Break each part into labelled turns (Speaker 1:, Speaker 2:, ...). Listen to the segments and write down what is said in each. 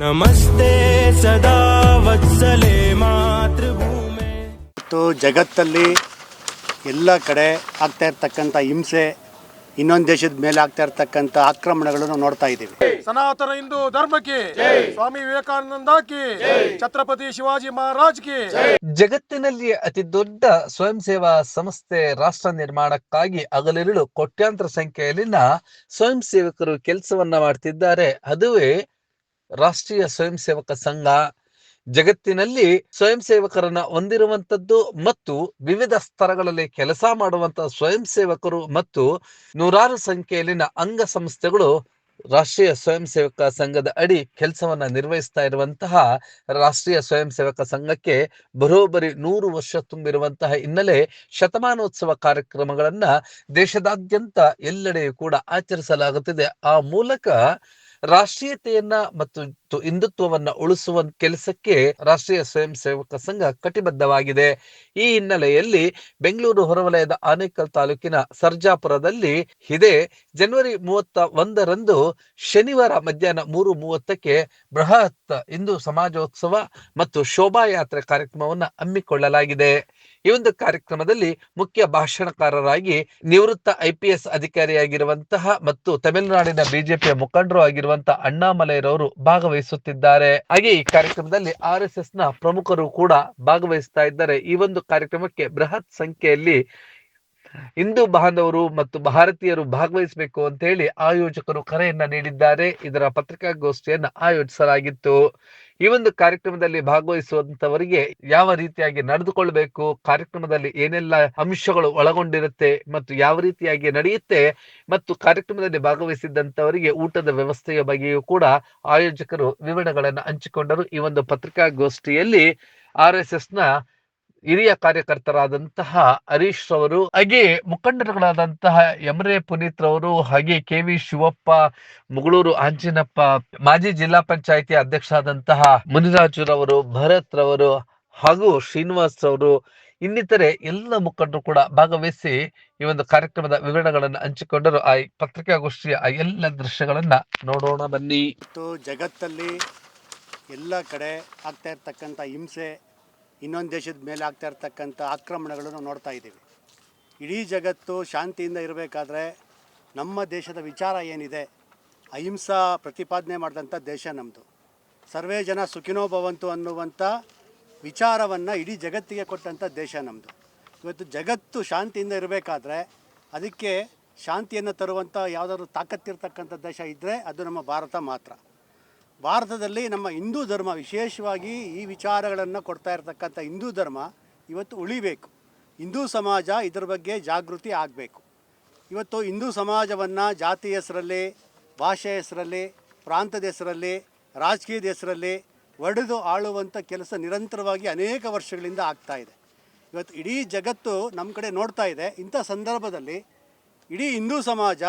Speaker 1: ನಮಸ್ತೆ ಸದಾ ವತ್ಸಲೆ ಮಾತೃಭೂಮಿ.
Speaker 2: ಇವತ್ತು ಜಗತ್ತಲ್ಲಿ ಎಲ್ಲ ಕಡೆ ಆಗ್ತಾ ಇರ್ತಕ್ಕಂಥ ಹಿಂಸೆ ಇನ್ನೊಂದು ದೇಶದ ಮೇಲೆ ಆಗ್ತಾ ಇರ್ತಕ್ಕಂಥ ಆಕ್ರಮಣಗಳನ್ನು ನೋಡ್ತಾ ಇದ್ದೀವಿ.
Speaker 3: ಸನಾತನ ಹಿಂದೂ ಧರ್ಮಕ್ಕೆ ಸ್ವಾಮಿ ವಿವೇಕಾನಂದ ಕಿ ಛತ್ರಪತಿ ಶಿವಾಜಿ ಮಹಾರಾಜ್ ಕಿ
Speaker 4: ಜಗತ್ತಿನಲ್ಲಿ ಅತಿ ದೊಡ್ಡ ಸ್ವಯಂ ಸೇವಾ ಸಂಸ್ಥೆ ರಾಷ್ಟ್ರ ನಿರ್ಮಾಣಕ್ಕಾಗಿ ಅಗಲಿರುಳು ಕೋಟ್ಯಾಂತರ ಸಂಖ್ಯೆಯಲ್ಲಿನ ಸ್ವಯಂ ಸೇವಕರು ಕೆಲಸವನ್ನ ಮಾಡ್ತಿದ್ದಾರೆ. ಅದುವೇ ರಾಷ್ಟ್ರೀಯ ಸ್ವಯಂ ಸೇವಕ ಸಂಘ ಜಗತ್ತಿನಲ್ಲಿ ಸ್ವಯಂ ಸೇವಕರನ್ನ ಹೊಂದಿರುವಂತದ್ದು ಮತ್ತು ವಿವಿಧ ಸ್ತರಗಳಲ್ಲಿ ಕೆಲಸ ಮಾಡುವಂತ ಸ್ವಯಂ ಸೇವಕರು ಮತ್ತು ನೂರಾರು ಸಂಖ್ಯೆಯಲ್ಲಿನ ಅಂಗ ಸಂಸ್ಥೆಗಳು ರಾಷ್ಟ್ರೀಯ ಸ್ವಯಂ ಸೇವಕ ಸಂಘದ ಅಡಿ ಕೆಲಸವನ್ನ ನಿರ್ವಹಿಸ್ತಾ ಇರುವಂತಹ ರಾಷ್ಟ್ರೀಯ ಸ್ವಯಂ ಸೇವಕ ಸಂಘಕ್ಕೆ ಬರೋಬ್ಬರಿ ನೂರು ವರ್ಷ ತುಂಬಿರುವಂತಹ ಹಿನ್ನೆಲೆ ಶತಮಾನೋತ್ಸವ ಕಾರ್ಯಕ್ರಮಗಳನ್ನ ದೇಶದಾದ್ಯಂತ ಎಲ್ಲೆಡೆಯೂ ಕೂಡ ಆಚರಿಸಲಾಗುತ್ತಿದೆ. ಆ ಮೂಲಕ ರಾಷ್ಟ್ರೀಯತೆಯನ್ನ ಮತ್ತು ಹಿಂದುತ್ವವನ್ನ ಉಳಿಸುವ ಕೆಲಸಕ್ಕೆ ರಾಷ್ಟ್ರೀಯ ಸ್ವಯಂ ಸೇವಕ ಸಂಘ ಕಟಿಬದ್ಧವಾಗಿದೆ. ಈ ಹಿನ್ನೆಲೆಯಲ್ಲಿ ಬೆಂಗಳೂರು ಹೊರವಲಯದ ಆನೇಕಲ್ ತಾಲೂಕಿನ ಸರ್ಜಾಪುರದಲ್ಲಿ ಇದೇ ಜನವರಿ ಮೂವತ್ತ ಒಂದರಂದು ಶನಿವಾರ ಮಧ್ಯಾಹ್ನ ಮೂರು ಮೂವತ್ತಕ್ಕೆ ಬೃಹತ್ ಹಿಂದೂ ಸಮಾಜೋತ್ಸವ ಮತ್ತು ಶೋಭಾಯಾತ್ರೆ ಕಾರ್ಯಕ್ರಮವನ್ನು ಹಮ್ಮಿಕೊಳ್ಳಲಾಗಿದೆ. ಈ ಒಂದು ಕಾರ್ಯಕ್ರಮದಲ್ಲಿ ಮುಖ್ಯ ಭಾಷಣಕಾರರಾಗಿ ನಿವೃತ್ತ ಐಪಿಎಸ್ ಅಧಿಕಾರಿಯಾಗಿರುವಂತಹ ಮತ್ತು ತಮಿಳುನಾಡಿನ ಬಿಜೆಪಿಯ ಮುಖಂಡರು ಆಗಿರುವಂತಹ ಅಣ್ಣಾಮಲೈರವರು ಭಾಗವಹಿಸುತ್ತಿದ್ದಾರೆ. ಹಾಗೆ ಈ ಕಾರ್ಯಕ್ರಮದಲ್ಲಿ ಆರ್ ಎಸ್ ಎಸ್ನ ಪ್ರಮುಖರು ಕೂಡ ಭಾಗವಹಿಸ್ತಾ ಇದ್ದಾರೆ. ಈ ಒಂದು ಕಾರ್ಯಕ್ರಮಕ್ಕೆ ಬೃಹತ್ ಸಂಖ್ಯೆಯಲ್ಲಿ ಹಿಂದೂ ಬಾಂಧವರು ಮತ್ತು ಭಾರತೀಯರು ಭಾಗವಹಿಸಬೇಕು ಅಂತ ಹೇಳಿ ಆಯೋಜಕರು ಕರೆಯನ್ನ ನೀಡಿದ್ದಾರೆ. ಇದರ ಪತ್ರಿಕಾಗೋಷ್ಠಿಯನ್ನ ಆಯೋಜಿಸಲಾಗಿತ್ತು. ಈ ಒಂದು ಕಾರ್ಯಕ್ರಮದಲ್ಲಿ ಭಾಗವಹಿಸುವಂತವರಿಗೆ ಯಾವ ರೀತಿಯಾಗಿ ನಡೆದುಕೊಳ್ಬೇಕು, ಕಾರ್ಯಕ್ರಮದಲ್ಲಿ ಏನೆಲ್ಲ ಅಂಶಗಳು ಒಳಗೊಂಡಿರುತ್ತೆ ಮತ್ತು ಯಾವ ರೀತಿಯಾಗಿ ನಡೆಯುತ್ತೆ ಮತ್ತು ಕಾರ್ಯಕ್ರಮದಲ್ಲಿ ಭಾಗವಹಿಸಿದಂತವರಿಗೆ ಊಟದ ವ್ಯವಸ್ಥೆಯ ಬಗ್ಗೆಯೂ ಕೂಡ ಆಯೋಜಕರು ವಿವರಣೆಗಳನ್ನು ಹಂಚಿಕೊಂಡರು. ಈ ಒಂದು ಪತ್ರಿಕಾಗೋಷ್ಠಿಯಲ್ಲಿ ಆರ್ ಎಸ್ ಎಸ್ನ ಹಿರಿಯ ಕಾರ್ಯಕರ್ತರಾದಂತಹ ಹರೀಶ್ ಅವರು ಹಾಗೆ ಮುಖಂಡರುಗಳಾದಂತಹ ಎಮರೆ ಪುನೀತ್ ರವರು, ಹಾಗೆ ಕೆ ವಿ ಶಿವಪ್ಪ, ಮುಗಳೂರು ಆಂಜಿನಪ್ಪ ಮಾಜಿ ಜಿಲ್ಲಾ ಪಂಚಾಯಿತಿ ಅಧ್ಯಕ್ಷರಾದಂತಹ ಮುನಿರಾಜುರವರು ಭರತ್ ರವರು ಹಾಗೂ ಶ್ರೀನಿವಾಸ್ ಅವರು ಇನ್ನಿತರೆ ಎಲ್ಲ ಮುಖಂಡರು ಕೂಡ ಭಾಗವಹಿಸಿ ಈ ಒಂದು ಕಾರ್ಯಕ್ರಮದ ವಿವರಣೆಗಳನ್ನು ಹಂಚಿಕೊಂಡರು. ಆ ಪತ್ರಿಕಾಗೋಷ್ಠಿಯ ಆ ಎಲ್ಲ ದೃಶ್ಯಗಳನ್ನ ನೋಡೋಣ ಬನ್ನಿ.
Speaker 2: ಜಗತ್ತಲ್ಲಿ ಎಲ್ಲ ಕಡೆ ಆಗ್ತಾ ಇರ್ತಕ್ಕಂಥ ಹಿಂಸೆ ಇನ್ನೊಂದು ದೇಶದ ಮೇಲೆ ಆಗ್ತಾ ಇರ್ತಕ್ಕಂಥ ಆಕ್ರಮಣಗಳನ್ನು ನೋಡ್ತಾ ಇದ್ದೀವಿ. ಇಡೀ ಜಗತ್ತು ಶಾಂತಿಯಿಂದ ಇರಬೇಕಾದ್ರೆ ನಮ್ಮ ದೇಶದ ವಿಚಾರ ಏನಿದೆ? ಅಹಿಂಸಾ ಪ್ರತಿಪಾದನೆ ಮಾಡಿದಂಥ ದೇಶ ನಮ್ಮದು ಸರ್ವೇ ಜನ ಸುಖಿನೋ ಭವಂತು ಅನ್ನುವಂಥ ವಿಚಾರವನ್ನು ಇಡೀ ಜಗತ್ತಿಗೆ ಕೊಟ್ಟಂಥ ದೇಶ ನಮ್ಮದು ಇವತ್ತು ಜಗತ್ತು ಶಾಂತಿಯಿಂದ ಇರಬೇಕಾದ್ರೆ ಅದಕ್ಕೆ ಶಾಂತಿಯನ್ನು ತರುವಂಥ ಯಾವುದಾದ್ರು ತಾಕತ್ತಿರ್ತಕ್ಕಂಥ ದೇಶ ಇದ್ದರೆ ಅದು ನಮ್ಮ ಭಾರತ ಮಾತ್ರ. ಭಾರತದಲ್ಲಿ ನಮ್ಮ ಹಿಂದೂ ಧರ್ಮ ವಿಶೇಷವಾಗಿ ಈ ವಿಚಾರಗಳನ್ನು ಕೊಡ್ತಾ ಇರತಕ್ಕಂಥ ಹಿಂದೂ ಧರ್ಮ ಇವತ್ತು ಉಳಿಬೇಕು. ಹಿಂದೂ ಸಮಾಜ ಇದರ ಬಗ್ಗೆ ಜಾಗೃತಿ ಆಗಬೇಕು. ಇವತ್ತು ಹಿಂದೂ ಸಮಾಜವನ್ನು ಜಾತಿ ಹೆಸರಲ್ಲಿ ಭಾಷೆ ಹೆಸರಲ್ಲಿ ಪ್ರಾಂತದ ಹೆಸರಲ್ಲಿ, ರಾಜಕೀಯದ ಹೆಸರಲ್ಲಿ ಒಡೆದು ಆಳುವಂಥ ಕೆಲಸ ನಿರಂತರವಾಗಿ ಅನೇಕ ವರ್ಷಗಳಿಂದ ಆಗ್ತಾ ಇದೆ. ಇವತ್ತು ಇಡೀ ಜಗತ್ತು ನಮ್ಮ ಕಡೆ ನೋಡ್ತಾ ಇದೆ. ಇಂಥ ಸಂದರ್ಭದಲ್ಲಿ ಇಡೀ ಹಿಂದೂ ಸಮಾಜ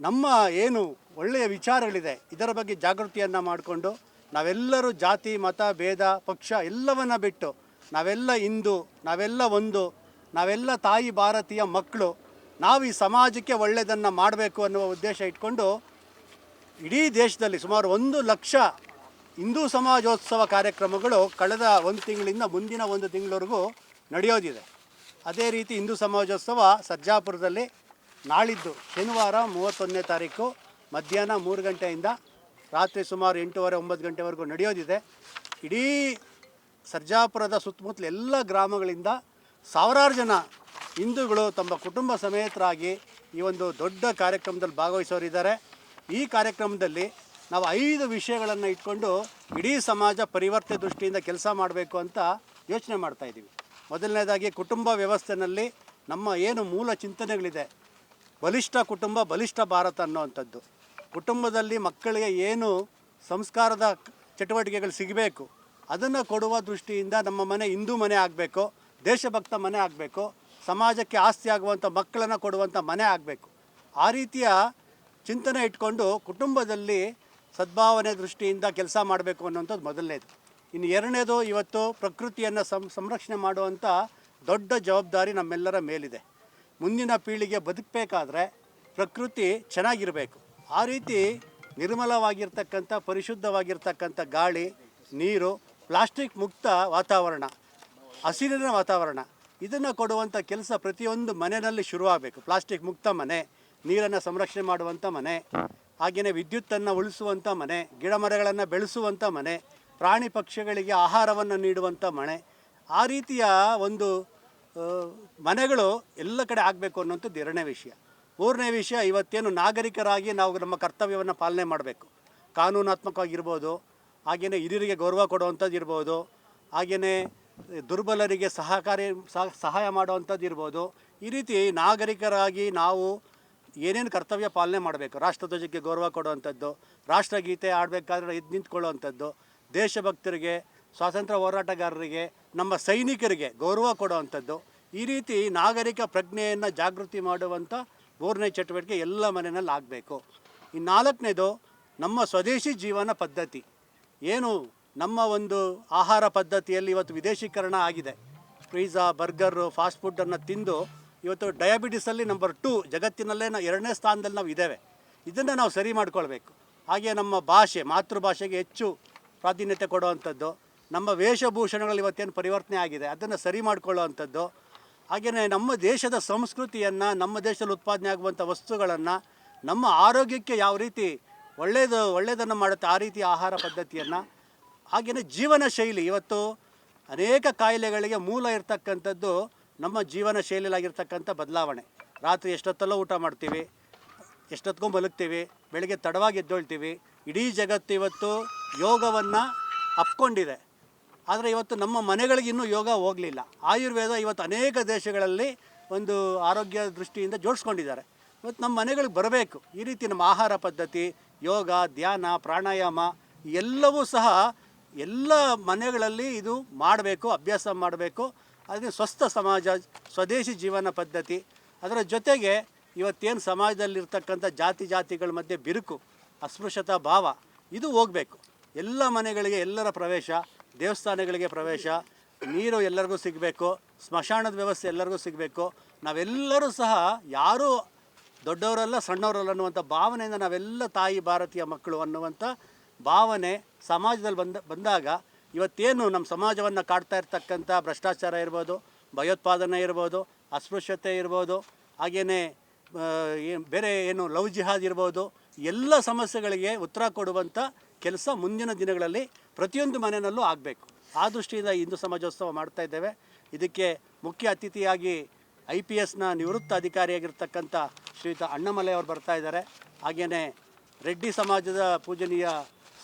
Speaker 2: ನಮ್ಮ ಏನು ಒಳ್ಳೆಯ ವಿಚಾರಗಳಿದೆ, ಇದರ ಬಗ್ಗೆ ಜಾಗೃತಿಯನ್ನು ಮಾಡಿಕೊಂಡು ನಾವೆಲ್ಲರೂ ಜಾತಿ, ಮತ, ಭೇದ, ಪಕ್ಷ ಎಲ್ಲವನ್ನ ಬಿಟ್ಟು ನಾವೆಲ್ಲ ಹಿಂದೂ, ನಾವೆಲ್ಲ ಒಂದು, ನಾವೆಲ್ಲ ತಾಯಿ ಭಾರತೀಯ ಮಕ್ಕಳು, ನಾವು ಈ ಸಮಾಜಕ್ಕೆ ಒಳ್ಳೆಯದನ್ನು ಮಾಡಬೇಕು ಅನ್ನುವ ಉದ್ದೇಶ ಇಟ್ಕೊಂಡು ಇಡೀ ದೇಶದಲ್ಲಿ ಸುಮಾರು ಒಂದು ಲಕ್ಷ ಹಿಂದೂ ಸಮಾಜೋತ್ಸವ ಕಾರ್ಯಕ್ರಮಗಳು ಕಳೆದ ಒಂದು ತಿಂಗಳಿಂದ ಮುಂದಿನ ಒಂದು ತಿಂಗಳವರೆಗೂ ನಡೆಯೋದಿದೆ. ಅದೇ ರೀತಿ ಹಿಂದೂ ಸಮಾಜೋತ್ಸವ ಸರ್ಜಾಪುರದಲ್ಲಿ ನಾಳಿದ್ದು ಶನಿವಾರ ಮೂವತ್ತೊಂದನೇ ತಾರೀಕು ಮಧ್ಯಾಹ್ನ ಮೂರು ಗಂಟೆಯಿಂದ ರಾತ್ರಿ ಸುಮಾರು ಎಂಟೂವರೆ, ಒಂಬತ್ತು ಗಂಟೆವರೆಗೂ ನಡೆಯೋದಿದೆ. ಇಡೀ ಸರ್ಜಾಪುರದ ಸುತ್ತಮುತ್ತಲ ಎಲ್ಲ ಗ್ರಾಮಗಳಿಂದ ಸಾವಿರಾರು ಜನ ಹಿಂದೂಗಳು ತಮ್ಮ ಕುಟುಂಬ ಸಮೇತರಾಗಿ ಈ ಒಂದು ದೊಡ್ಡ ಕಾರ್ಯಕ್ರಮದಲ್ಲಿ ಭಾಗವಹಿಸೋರಿದ್ದಾರೆ. ಈ ಕಾರ್ಯಕ್ರಮದಲ್ಲಿ ನಾವು ಐದು ವಿಷಯಗಳನ್ನು ಇಟ್ಕೊಂಡು ಇಡೀ ಸಮಾಜ ಪರಿವರ್ತನೆ ದೃಷ್ಟಿಯಿಂದ ಕೆಲಸ ಮಾಡಬೇಕು ಅಂತ ಯೋಚನೆ ಮಾಡ್ತಾಯಿದ್ದೀವಿ ಮೊದಲನೇದಾಗಿ ಕುಟುಂಬ ವ್ಯವಸ್ಥೆಯಲ್ಲಿ ನಮ್ಮ ಏನು ಮೂಲ ಚಿಂತನೆಗಳಿದೆ ಬಲಿಷ್ಠ ಕುಟುಂಬ, ಬಲಿಷ್ಠ ಭಾರತ ಅನ್ನೋವಂಥದ್ದು. ಕುಟುಂಬದಲ್ಲಿ ಮಕ್ಕಳಿಗೆ ಏನು ಸಂಸ್ಕಾರದ ಚಟುವಟಿಕೆಗಳು ಸಿಗಬೇಕು, ಅದನ್ನು ಕೊಡುವ ದೃಷ್ಟಿಯಿಂದ ನಮ್ಮ ಮನೆ ಹಿಂದೂ ಮನೆ ಆಗಬೇಕು, ದೇಶಭಕ್ತ ಮನೆ ಆಗಬೇಕು, ಸಮಾಜಕ್ಕೆ ಆಸ್ತಿ ಆಗುವಂಥ ಮಕ್ಕಳನ್ನು ಕೊಡುವಂಥ ಮನೆ ಆಗಬೇಕು. ಆ ರೀತಿಯ ಚಿಂತನೆ ಇಟ್ಕೊಂಡು ಕುಟುಂಬದಲ್ಲಿ ಸದ್ಭಾವನೆ ದೃಷ್ಟಿಯಿಂದ ಕೆಲಸ ಮಾಡಬೇಕು ಅನ್ನೋಂಥದ್ದು ಮೊದಲನೇದು. ಇನ್ನು ಎರಡನೇದು, ಇವತ್ತು ಪ್ರಕೃತಿಯನ್ನು ಸಂರಕ್ಷಣೆ ಮಾಡುವಂಥ ದೊಡ್ಡ ಜವಾಬ್ದಾರಿ ನಮ್ಮೆಲ್ಲರ ಮೇಲಿದೆ. ಮುಂದಿನ ಪೀಳಿಗೆ ಬದುಕಬೇಕಾದ್ರೆ ಪ್ರಕೃತಿ ಚೆನ್ನಾಗಿರಬೇಕು. ಆ ರೀತಿ ನಿರ್ಮಲವಾಗಿರ್ತಕ್ಕಂಥ, ಪರಿಶುದ್ಧವಾಗಿರ್ತಕ್ಕಂಥ ಗಾಳಿ, ನೀರು, ಪ್ಲಾಸ್ಟಿಕ್ ಮುಕ್ತ ವಾತಾವರಣ, ಹಸಿರಿನ ವಾತಾವರಣ, ಇದನ್ನು ಕೊಡುವಂಥ ಕೆಲಸ ಪ್ರತಿಯೊಂದು ಮನೆಯಲ್ಲಿ ಶುರುವಾಗಬೇಕು. ಪ್ಲಾಸ್ಟಿಕ್ ಮುಕ್ತ ಮನೆ, ನೀರನ್ನು ಸಂರಕ್ಷಣೆ ಮಾಡುವಂಥ ಮನೆ, ಹಾಗೆಯೇ ವಿದ್ಯುತ್ತನ್ನು ಉಳಿಸುವಂಥ ಮನೆ, ಗಿಡ ಮರಗಳನ್ನು ಬೆಳೆಸುವಂಥ ಮನೆ, ಪ್ರಾಣಿ ಪಕ್ಷಿಗಳಿಗೆ ಆಹಾರವನ್ನು ನೀಡುವಂಥ ಮನೆ, ಆ ರೀತಿಯ ಒಂದು ಮನೆಗಳು ಎಲ್ಲ ಕಡೆ ಆಗಬೇಕು ಅನ್ನೋಂಥದ್ದು ಎರಡನೇ ವಿಷಯ. ಮೂರನೇ ವಿಷಯ, ಇವತ್ತೇನು ನಾಗರಿಕರಾಗಿ ನಾವು ನಮ್ಮ ಕರ್ತವ್ಯವನ್ನು ಪಾಲನೆ ಮಾಡಬೇಕು. ಕಾನೂನಾತ್ಮಕವಾಗಿರ್ಬೋದು ಹಾಗೆಯೇ ಹಿರಿಯರಿಗೆ ಗೌರವ ಕೊಡುವಂಥದ್ದು ಇರ್ಬೋದು ಹಾಗೆಯೇ ದುರ್ಬಲರಿಗೆ ಸಹಕಾರಿ, ಸಹ- ಸಹಾಯ ಮಾಡುವಂಥದ್ದು ಇರ್ಬೋದು. ಈ ರೀತಿ ನಾಗರಿಕರಾಗಿ ನಾವು ಏನೇನು ಕರ್ತವ್ಯ ಪಾಲನೆ ಮಾಡಬೇಕು. ರಾಷ್ಟ್ರಧ್ವಜಕ್ಕೆ ಗೌರವ ಕೊಡುವಂಥದ್ದು, ರಾಷ್ಟ್ರಗೀತೆ ಆಡಬೇಕಾದ್ರೆ ಇದು ನಿಂತ್ಕೊಳ್ಳುವಂಥದ್ದು, ದೇಶಭಕ್ತರಿಗೆ ಸ್ವಾತಂತ್ರ್ಯ ಹೋರಾಟಗಾರರಿಗೆ, ನಮ್ಮ ಸೈನಿಕರಿಗೆ ಗೌರವ ಕೊಡುವಂಥದ್ದು. ಈ ರೀತಿ ನಾಗರಿಕ ಪ್ರಜ್ಞೆಯನ್ನು ಜಾಗೃತಿ ಮಾಡುವಂಥ ಮೂರನೇ ಚಟುವಟಿಕೆ ಎಲ್ಲ ಮನೆಯಲ್ಲಿ ಆಗಬೇಕು. ಈ ನಾಲ್ಕನೇದು ನಮ್ಮ ಸ್ವದೇಶಿ ಜೀವನ ಪದ್ಧತಿ. ಏನು ನಮ್ಮ ಒಂದು ಆಹಾರ ಪದ್ಧತಿಯಲ್ಲಿ ಇವತ್ತು ವಿದೇಶೀಕರಣ ಆಗಿದೆ. ಪಿಜ್ಜಾ ಬರ್ಗರು ಫಾಸ್ಟ್ ಫುಡ್ಡನ್ನು ತಿಂದು ಇವತ್ತು ಡಯಾಬಿಟಿಸಲ್ಲಿ ನಂಬರ್ ಟು ಜಗತ್ತಿನಲ್ಲೇ ನಾವು ಎರಡನೇ ಸ್ಥಾನದಲ್ಲಿ ನಾವು ಇದ್ದೇವೆ. ಇದನ್ನು ನಾವು ಸರಿ ಮಾಡ್ಕೊಳ್ಬೇಕು. ಹಾಗೆ ನಮ್ಮ ಭಾಷೆ, ಮಾತೃಭಾಷೆಗೆ ಹೆಚ್ಚು ಪ್ರಾಧಾನ್ಯತೆ ಕೊಡುವಂಥದ್ದು. ನಮ್ಮ ವೇಷಭೂಷಣಗಳು ಇವತ್ತೇನು ಪರಿವರ್ತನೆ ಆಗಿದೆ, ಅದನ್ನು ಸರಿ ಮಾಡಿಕೊಳ್ಳುವಂಥದ್ದು, ಹಾಗೆಯೇ ನಮ್ಮ ದೇಶದ ಸಂಸ್ಕೃತಿಯನ್ನು, ನಮ್ಮ ದೇಶದಲ್ಲಿ ಉತ್ಪಾದನೆ ಆಗುವಂಥ ವಸ್ತುಗಳನ್ನು ನಮ್ಮ ಆರೋಗ್ಯಕ್ಕೆ ಯಾವ ರೀತಿ ಒಳ್ಳೆಯದು ಒಳ್ಳೆಯದನ್ನು ಮಾಡುತ್ತೆ ಆ ರೀತಿ ಆಹಾರ ಪದ್ಧತಿಯನ್ನು, ಹಾಗೆಯೇ ಜೀವನ ಶೈಲಿ. ಇವತ್ತು ಅನೇಕ ಕಾಯಿಲೆಗಳಿಗೆ ಮೂಲ ಇರತಕ್ಕಂಥದ್ದು ನಮ್ಮ ಜೀವನ ಶೈಲಿಯಲ್ಲಾಗಿರ್ತಕ್ಕಂಥ ಬದಲಾವಣೆ. ರಾತ್ರಿ ಎಷ್ಟೊತ್ತಲ್ಲೋ ಊಟ ಮಾಡ್ತೀವಿ, ಎಷ್ಟೊತ್ತಿಗೂ ಮಲಗ್ತೀವಿ, ಬೆಳಗ್ಗೆ ತಡವಾಗಿ ಎದ್ದೊಳ್ತೀವಿ, ಇಡೀ ಜಗತ್ತು ಇವತ್ತು ಯೋಗವನ್ನು ಅಪ್ಕೊಂಡಿದೆ. ಆದರೆ ಇವತ್ತು ನಮ್ಮ ಮನೆಗಳಿಗೆ ಇನ್ನೂ ಯೋಗ ಹೋಗಲಿಲ್ಲ. ಆಯುರ್ವೇದ ಇವತ್ತು ಅನೇಕ ದೇಶಗಳಲ್ಲಿ ಒಂದು ಆರೋಗ್ಯ ದೃಷ್ಟಿಯಿಂದ ಜೋಡಿಸ್ಕೊಂಡಿದ್ದಾರೆ. ಇವತ್ತು ನಮ್ಮ ಮನೆಗಳಿಗೆ ಬರಬೇಕು. ಈ ರೀತಿ ನಮ್ಮ ಆಹಾರ ಪದ್ಧತಿ, ಯೋಗ, ಧ್ಯಾನ, ಪ್ರಾಣಾಯಾಮ ಎಲ್ಲವೂ ಸಹ ಎಲ್ಲ ಮನೆಗಳಲ್ಲಿ ಇದು ಮಾಡಬೇಕು, ಅಭ್ಯಾಸ ಮಾಡಬೇಕು. ಅದಕ್ಕೆ ಸ್ವಸ್ಥ ಸಮಾಜ, ಸ್ವದೇಶಿ ಜೀವನ ಪದ್ಧತಿ. ಅದರ ಜೊತೆಗೆ ಇವತ್ತೇನು ಸಮಾಜದಲ್ಲಿರ್ತಕ್ಕಂಥ ಜಾತಿ ಜಾತಿಗಳ ಮಧ್ಯೆ ಬಿರುಕು, ಅಸ್ಪೃಶ್ಯತಾ ಭಾವ, ಇದು ಹೋಗಬೇಕು. ಎಲ್ಲ ಮನೆಗಳಿಗೆ ಎಲ್ಲರ ಪ್ರವೇಶ. ದೇವಸ್ಥಾನಗಳಿಗೆ ಪ್ರವೇಶ, ನೀರು ಎಲ್ಲರಿಗೂ ಸಿಗಬೇಕು, ಸ್ಮಶಾನದ ವ್ಯವಸ್ಥೆ ಎಲ್ಲರಿಗೂ ಸಿಗಬೇಕು. ನಾವೆಲ್ಲರೂ ಸಹ ಯಾರೂ ದೊಡ್ಡವರಲ್ಲ ಸಣ್ಣವರಲ್ಲ ಅನ್ನುವಂಥ ಭಾವನೆಯಿಂದ ನಾವೆಲ್ಲ ತಾಯಿ, ಭಾರತೀಯ ಮಕ್ಕಳು ಅನ್ನುವಂಥ ಭಾವನೆ ಸಮಾಜದಲ್ಲಿ ಬಂದ, ಬಂದಾಗ ಇವತ್ತೇನು ನಮ್ಮ ಸಮಾಜವನ್ನು ಕಾಡ್ತಾ ಇರ್ತಕ್ಕಂಥ ಭ್ರಷ್ಟಾಚಾರ ಇರ್ಬೋದು, ಭಯೋತ್ಪಾದನೆ ಇರ್ಬೋದು, ಅಸ್ಪೃಶ್ಯತೆ ಇರ್ಬೋದು ಹಾಗೆಯೇ ಬೇರೆ ಏನು ಲವ್ ಜಿಹಾದ್ ಇರ್ಬೋದು, ಎಲ್ಲ ಸಮಸ್ಯೆಗಳಿಗೆ ಉತ್ತರ ಕೊಡುವಂಥ ಕೆಲಸ ಮುಂದಿನ ದಿನಗಳಲ್ಲಿ ಪ್ರತಿಯೊಂದು ಮನೆಯಲ್ಲೂ ಆಗಬೇಕು. ಆ ದೃಷ್ಟಿಯಿಂದ ಹಿಂದೂ ಸಮಾಜೋತ್ಸವ ಮಾಡ್ತಾ ಇದ್ದೇವೆ. ಇದಕ್ಕೆ ಮುಖ್ಯ ಅತಿಥಿಯಾಗಿ ಐ ಪಿ ಎಸ್ನ ನಿವೃತ್ತ ಅಧಿಕಾರಿಯಾಗಿರ್ತಕ್ಕಂಥ ಶ್ರೀಯುತ ಅಣ್ಣಮಲೈ ಅವರು ಬರ್ತಾ ಇದ್ದಾರೆ. ಹಾಗೆಯೇ ರೆಡ್ಡಿ ಸಮಾಜದ ಪೂಜನೀಯ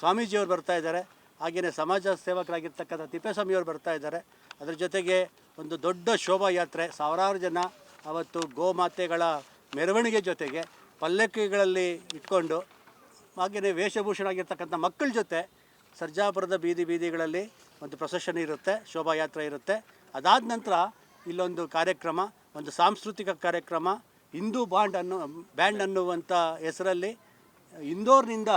Speaker 2: ಸ್ವಾಮೀಜಿಯವರು ಬರ್ತಾ ಇದ್ದಾರೆ. ಹಾಗೆಯೇ ಸಮಾಜ ಸೇವಕರಾಗಿರ್ತಕ್ಕಂಥ ತಿಪ್ಪೇಸ್ವಾಮಿಯವರು ಬರ್ತಾ ಇದ್ದಾರೆ. ಅದರ ಜೊತೆಗೆ ಒಂದು ದೊಡ್ಡ ಶೋಭಾಯಾತ್ರೆ ಸಾವಿರಾರು ಜನ ಅವತ್ತು ಗೋಮಾತೆಗಳ ಮೆರವಣಿಗೆ ಜೊತೆಗೆ ಪಲ್ಲಕ್ಕಿಗಳಲ್ಲಿ ಇಟ್ಕೊಂಡು ಹಾಗೆಯೇ ವೇಷಭೂಷಣ ಆಗಿರ್ತಕ್ಕಂಥ ಮಕ್ಕಳ ಜೊತೆ ಸರ್ಜಾಪುರದ ಬೀದಿ ಬೀದಿಗಳಲ್ಲಿ ಒಂದು ಪ್ರೊಸೆಷನ್ ಇರುತ್ತೆ, ಶೋಭಾಯಾತ್ರೆ ಇರುತ್ತೆ. ಅದಾದ ನಂತರ ಇಲ್ಲೊಂದು ಕಾರ್ಯಕ್ರಮ, ಒಂದು ಸಾಂಸ್ಕೃತಿಕ ಕಾರ್ಯಕ್ರಮ, ಹಿಂದೂ ಬಾಂಡ್ ಅನ್ನು, ಬ್ಯಾಂಡ್ ಅನ್ನುವಂಥ ಹೆಸರಲ್ಲಿ ಇಂದೋರ್ನಿಂದ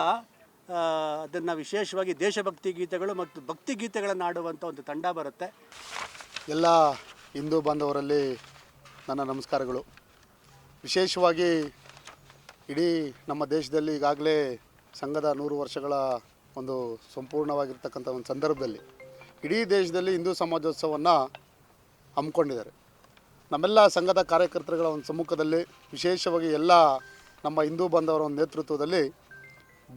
Speaker 2: ಅದನ್ನು ವಿಶೇಷವಾಗಿ ದೇಶಭಕ್ತಿ ಗೀತೆಗಳು ಮತ್ತು ಭಕ್ತಿ ಗೀತೆಗಳನ್ನು ಆಡುವಂಥ ಒಂದು ತಂಡ ಬರುತ್ತೆ.
Speaker 5: ಎಲ್ಲ ಹಿಂದೂ ಬಾಂಧವರಲ್ಲಿ ನನ್ನ ನಮಸ್ಕಾರಗಳು. ವಿಶೇಷವಾಗಿ ಇಡೀ ನಮ್ಮ ದೇಶದಲ್ಲಿ ಈಗಾಗಲೇ ಸಂಘದ ನೂರು ವರ್ಷಗಳ ಒಂದು ಸಂಪೂರ್ಣವಾಗಿರ್ತಕ್ಕಂಥ ಒಂದು ಸಂದರ್ಭದಲ್ಲಿ ಇಡೀ ದೇಶದಲ್ಲಿ ಹಿಂದೂ ಸಮಾಜೋತ್ಸವವನ್ನು ಹಮ್ಮಿಕೊಂಡಿದ್ದಾರೆ. ನಮ್ಮೆಲ್ಲ ಸಂಘದ ಕಾರ್ಯಕರ್ತರುಗಳ ಒಂದು ಸಮ್ಮುಖದಲ್ಲಿ ವಿಶೇಷವಾಗಿ ಎಲ್ಲ ನಮ್ಮ ಹಿಂದೂ ಬಾಂಧವರ ಒಂದು ನೇತೃತ್ವದಲ್ಲಿ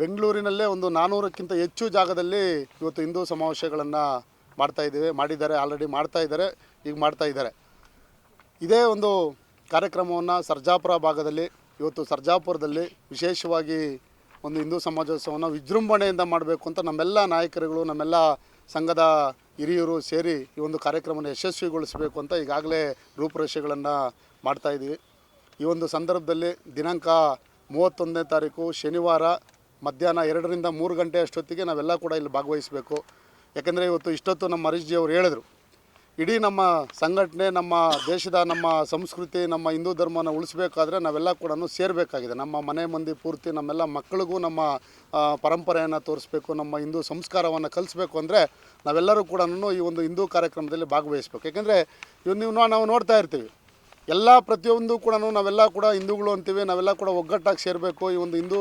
Speaker 5: ಬೆಂಗಳೂರಿನಲ್ಲೇ ಒಂದು ನಾನ್ನೂರಕ್ಕಿಂತ ಹೆಚ್ಚು ಜಾಗದಲ್ಲಿ ಇವತ್ತು ಹಿಂದೂ ಸಮಾವೇಶಗಳನ್ನು ಮಾಡ್ತಾ ಇದ್ದೇವೆ, ಮಾಡಿದ್ದಾರೆ ಆಲ್ರೆಡಿ ಮಾಡ್ತಾ ಇದ್ದಾರೆ, ಈಗ ಮಾಡ್ತಾ ಇದ್ದಾರೆ. ಇದೇ ಒಂದು ಕಾರ್ಯಕ್ರಮವನ್ನು ಸರ್ಜಾಪುರ ಭಾಗದಲ್ಲಿ, ಇವತ್ತು ಸರ್ಜಾಪುರದಲ್ಲಿ ವಿಶೇಷವಾಗಿ ಒಂದು ಹಿಂದೂ ಸಮಾಜೋತ್ಸವವನ್ನು ವಿಜೃಂಭಣೆಯಿಂದ ಮಾಡಬೇಕು ಅಂತ ನಮ್ಮೆಲ್ಲ ನಾಯಕರುಗಳು, ನಮ್ಮೆಲ್ಲ ಸಂಘದ ಹಿರಿಯರು ಸೇರಿ ಈ ಒಂದು ಕಾರ್ಯಕ್ರಮವನ್ನು ಯಶಸ್ವಿಗೊಳಿಸಬೇಕು ಅಂತ ಈಗಾಗಲೇ ರೂಪುರೇಷೆಗಳನ್ನು ಮಾಡ್ತಾ ಇದ್ದೀವಿ. ಈ ಒಂದು ಸಂದರ್ಭದಲ್ಲಿ ದಿನಾಂಕ ಮೂವತ್ತೊಂದನೇ ತಾರೀಕು ಶನಿವಾರ ಮಧ್ಯಾಹ್ನ ಎರಡರಿಂದ ಮೂರು ಗಂಟೆ ಅಷ್ಟೊತ್ತಿಗೆ ನಾವೆಲ್ಲ ಕೂಡ ಇಲ್ಲಿ ಭಾಗವಹಿಸಬೇಕು. ಯಾಕೆಂದರೆ ಇವತ್ತು ಇಷ್ಟೊತ್ತು ನಮ್ಮ ಹರೀಶ್ ಅವರು ಹೇಳಿದರು ಇಡೀ ನಮ್ಮ ಸಂಘಟನೆ, ನಮ್ಮ ದೇಶದ, ನಮ್ಮ ಸಂಸ್ಕೃತಿ, ನಮ್ಮ ಹಿಂದೂ ಧರ್ಮನ ಉಳಿಸ್ಬೇಕಾದ್ರೆ ನಾವೆಲ್ಲ ಕೂಡ ಸೇರಬೇಕಾಗಿದೆ. ನಮ್ಮ ಮನೆ ಮಂದಿ ಪೂರ್ತಿ, ನಮ್ಮೆಲ್ಲ ಮಕ್ಕಳಿಗೂ ನಮ್ಮ ಪರಂಪರೆಯನ್ನು ತೋರಿಸ್ಬೇಕು, ನಮ್ಮ ಹಿಂದೂ ಸಂಸ್ಕಾರವನ್ನು ಕಲಿಸ್ಬೇಕು ಅಂದರೆ ನಾವೆಲ್ಲರೂ ಕೂಡ ಈ ಒಂದು ಹಿಂದೂ ಕಾರ್ಯಕ್ರಮದಲ್ಲಿ ಭಾಗವಹಿಸ್ಬೇಕು. ಯಾಕೆಂದರೆ ಇವ್ ನೀವು ನಾವು ನೋಡ್ತಾ ಇರ್ತೀವಿ. ಎಲ್ಲ ಪ್ರತಿಯೊಂದು ಕೂಡ ನಾವೆಲ್ಲ ಕೂಡ ಹಿಂದೂಗಳು ಅಂತೀವಿ, ನಾವೆಲ್ಲ ಕೂಡ ಒಗ್ಗಟ್ಟಾಗಿ ಸೇರಬೇಕು, ಈ ಒಂದು ಹಿಂದೂ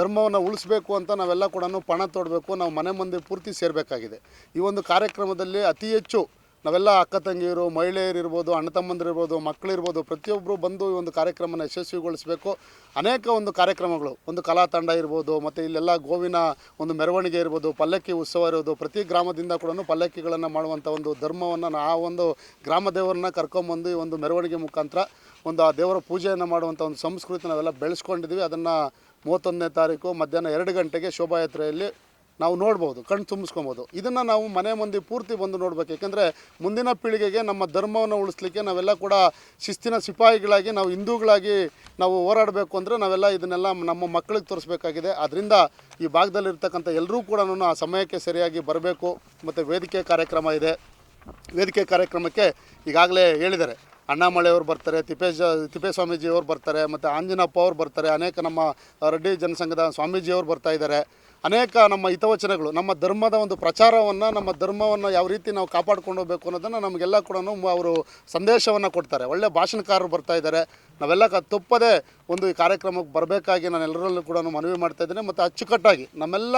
Speaker 5: ಧರ್ಮವನ್ನು ಉಳಿಸ್ಬೇಕು ಅಂತ ನಾವೆಲ್ಲ ಕೂಡ ಪಣ ತೊಡಬೇಕು, ನಾವು ಮನೆ ಮಂದಿ ಪೂರ್ತಿ ಸೇರಬೇಕಾಗಿದೆ. ಈ ಒಂದು ಕಾರ್ಯಕ್ರಮದಲ್ಲಿ ಅತಿ ಹೆಚ್ಚು ನಾವೆಲ್ಲ ಅಕ್ಕ ತಂಗಿಯರು, ಮಹಿಳೆಯರು ಇರ್ಬೋದು, ಅಣ್ಣ ತಮ್ಮಂದಿರಿರ್ಬೋದು ಮಕ್ಕಳಿರ್ಬೋದು ಪ್ರತಿಯೊಬ್ಬರು ಬಂದು ಈ ಒಂದು ಕಾರ್ಯಕ್ರಮನ ಯಶಸ್ವಿಗೊಳಿಸಬೇಕು. ಅನೇಕ ಒಂದು ಕಾರ್ಯಕ್ರಮಗಳು. ಒಂದು ಕಲಾ ತಂಡ ಇರ್ಬೋದು, ಮತ್ತು ಇಲ್ಲೆಲ್ಲ ಗೋವಿನ ಒಂದು ಮೆರವಣಿಗೆ ಇರ್ಬೋದು, ಪಲ್ಲಕ್ಕಿ ಉತ್ಸವ ಇರೋದು, ಪ್ರತಿ ಗ್ರಾಮದಿಂದ ಕೂಡ ಪಲ್ಲಕ್ಕಿಗಳನ್ನು ಮಾಡುವಂಥ ಒಂದು ಧರ್ಮವನ್ನು ಆ ಒಂದು ಗ್ರಾಮ ದೇವರನ್ನ ಕರ್ಕೊಂಬಂದು ಈ ಒಂದು ಮೆರವಣಿಗೆ ಮುಖಾಂತರ ಒಂದು ಆ ದೇವರ ಪೂಜೆಯನ್ನು ಮಾಡುವಂಥ ಒಂದು ಸಂಸ್ಕೃತಿ ನಾವೆಲ್ಲ ಬೆಳೆಸ್ಕೊಂಡಿದ್ದೀವಿ. ಅದನ್ನು ಮೂವತ್ತೊಂದನೇ ತಾರೀಕು ಮಧ್ಯಾಹ್ನ ಎರಡು ಗಂಟೆಗೆ ಶೋಭಾಯಾತ್ರೆಯಲ್ಲಿ ನಾವು ನೋಡ್ಬೋದು, ಕಣ್ಣು ತುಂಬಿಸ್ಕೊಬೋದು. ಇದನ್ನು ನಾವು ಮನೆ ಮಂದಿ ಪೂರ್ತಿ ಬಂದು ನೋಡ್ಬೇಕು. ಯಾಕೆಂದರೆ ಮುಂದಿನ ಪೀಳಿಗೆಗೆ ನಮ್ಮ ಧರ್ಮವನ್ನು ಉಳಿಸ್ಲಿಕ್ಕೆ ನಾವೆಲ್ಲ ಕೂಡ ಶಿಸ್ತಿನ ಸಿಪಾಯಿಗಳಾಗಿ ನಾವು ಹಿಂದೂಗಳಾಗಿ ನಾವು ಹೋರಾಡಬೇಕು ಅಂದರೆ ನಾವೆಲ್ಲ ಇದನ್ನೆಲ್ಲ ನಮ್ಮ ಮಕ್ಕಳಿಗೆ ತೋರಿಸ್ಬೇಕಾಗಿದೆ. ಅದರಿಂದ ಈ ಭಾಗದಲ್ಲಿರ್ತಕ್ಕಂಥ ಎಲ್ಲರೂ ಕೂಡ ಆ ಸಮಯಕ್ಕೆ ಸರಿಯಾಗಿ ಬರಬೇಕು. ಮತ್ತು ವೇದಿಕೆ ಕಾರ್ಯಕ್ರಮ ಇದೆ. ವೇದಿಕೆ ಕಾರ್ಯಕ್ರಮಕ್ಕೆ ಈಗಾಗಲೇ ಹೇಳಿದ್ದಾರೆ. ಅಣ್ಣಾಮಳೆಯವರು ಬರ್ತಾರೆ ತಿಪ್ಪೇಶ ಸ್ವಾಮೀಜಿಯವರು ಬರ್ತಾರೆ, ಮತ್ತು ಆಂಜನಪ್ಪ ಅವರು ಬರ್ತಾರೆ, ಅನೇಕ ನಮ್ಮ ರೆಡ್ಡಿ ಜನಸಂಘದ ಸ್ವಾಮೀಜಿಯವರು ಬರ್ತಾ ಇದ್ದಾರೆ. ಅನೇಕ ನಮ್ಮ ಹಿತವಚನಗಳು, ನಮ್ಮ ಧರ್ಮದ ಒಂದು ಪ್ರಚಾರವನ್ನು, ನಮ್ಮ ಧರ್ಮವನ್ನು ಯಾವ ರೀತಿ ನಾವು ಕಾಪಾಡ್ಕೊಂಡು ಹೋಗಬೇಕು ಅನ್ನೋದನ್ನು ನಮಗೆಲ್ಲ ಕೂಡ ಅವರು ಸಂದೇಶವನ್ನು ಕೊಡ್ತಾರೆ. ಒಳ್ಳೆ ಭಾಷಣಕಾರರು ಬರ್ತಾ ಇದ್ದಾರೆ. ನಾವೆಲ್ಲ ಕ, ತಪ್ಪದೇ ಒಂದು ಈ ಕಾರ್ಯಕ್ರಮಕ್ಕೆ ಬರಬೇಕಾಗಿ ನಾನು ಎಲ್ಲರಲ್ಲೂ ಕೂಡ ಮನವಿ ಮಾಡ್ತಾ ಇದ್ದೇನೆ. ಮತ್ತು ಅಚ್ಚುಕಟ್ಟಾಗಿ ನಮ್ಮೆಲ್ಲ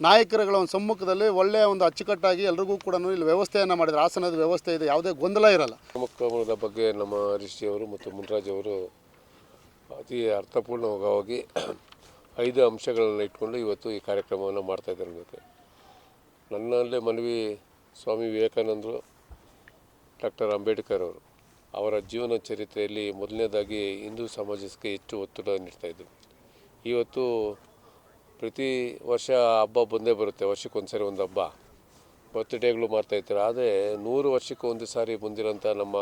Speaker 5: ನಾಯಕರುಗಳ ಒಂದು ಸಮ್ಮುಖದಲ್ಲಿ ಒಳ್ಳೆಯ ಒಂದು ಅಚ್ಚುಕಟ್ಟಾಗಿ ಎಲ್ರಿಗೂ ಕೂಡ ಇಲ್ಲಿ ವ್ಯವಸ್ಥೆಯನ್ನು ಮಾಡಿದರೆ ಆಸನದ ವ್ಯವಸ್ಥೆ ಇದೆ, ಯಾವುದೇ ಗೊಂದಲ ಇರಲ್ಲ.
Speaker 6: ಕಾರ್ಯಕ್ರಮದ ಬಗ್ಗೆ ನಮ್ಮ ಹರೀಶ್ಜಿಯವರು ಮತ್ತು ಮುನ್ರಾಜ್ ಅವರು ಅತಿ ಅರ್ಥಪೂರ್ಣವಾಗಿ ಐದು ಅಂಶಗಳನ್ನು ಇಟ್ಕೊಂಡು ಇವತ್ತು ಈ ಕಾರ್ಯಕ್ರಮವನ್ನು ಮಾಡ್ತಾ ಇದ್ದಾರೆ ಅನ್ನೋದು ನನ್ನಲ್ಲೇ ಮನವಿ ಸ್ವಾಮಿ ವಿವೇಕಾನಂದರು, ಡಾಕ್ಟರ್ ಅಂಬೇಡ್ಕರ್ ಅವರು ಅವರ ಜೀವನ ಚರಿತ್ರೆಯಲ್ಲಿ ಮೊದಲನೇದಾಗಿ ಹಿಂದೂ ಸಮಾಜಕ್ಕೆ ಹೆಚ್ಚು ಒತ್ತಡ ನೀಡ್ತಾಯಿದ್ರು ಇವತ್ತು ಪ್ರತಿ ವರ್ಷ ಹಬ್ಬ ಬಂದೇ ಬರುತ್ತೆ, ವರ್ಷಕ್ಕೊಂದ್ಸರಿ ಒಂದು ಹಬ್ಬ. ಬರ್ತ್ಡೇಗಳು ಮಾಡ್ತಾ ಇರ್ತಾರೆ. ಆದರೆ ನೂರು ವರ್ಷಕ್ಕೆ ಒಂದು ಸಾರಿ ಬಂದಿರೋಂಥ ನಮ್ಮ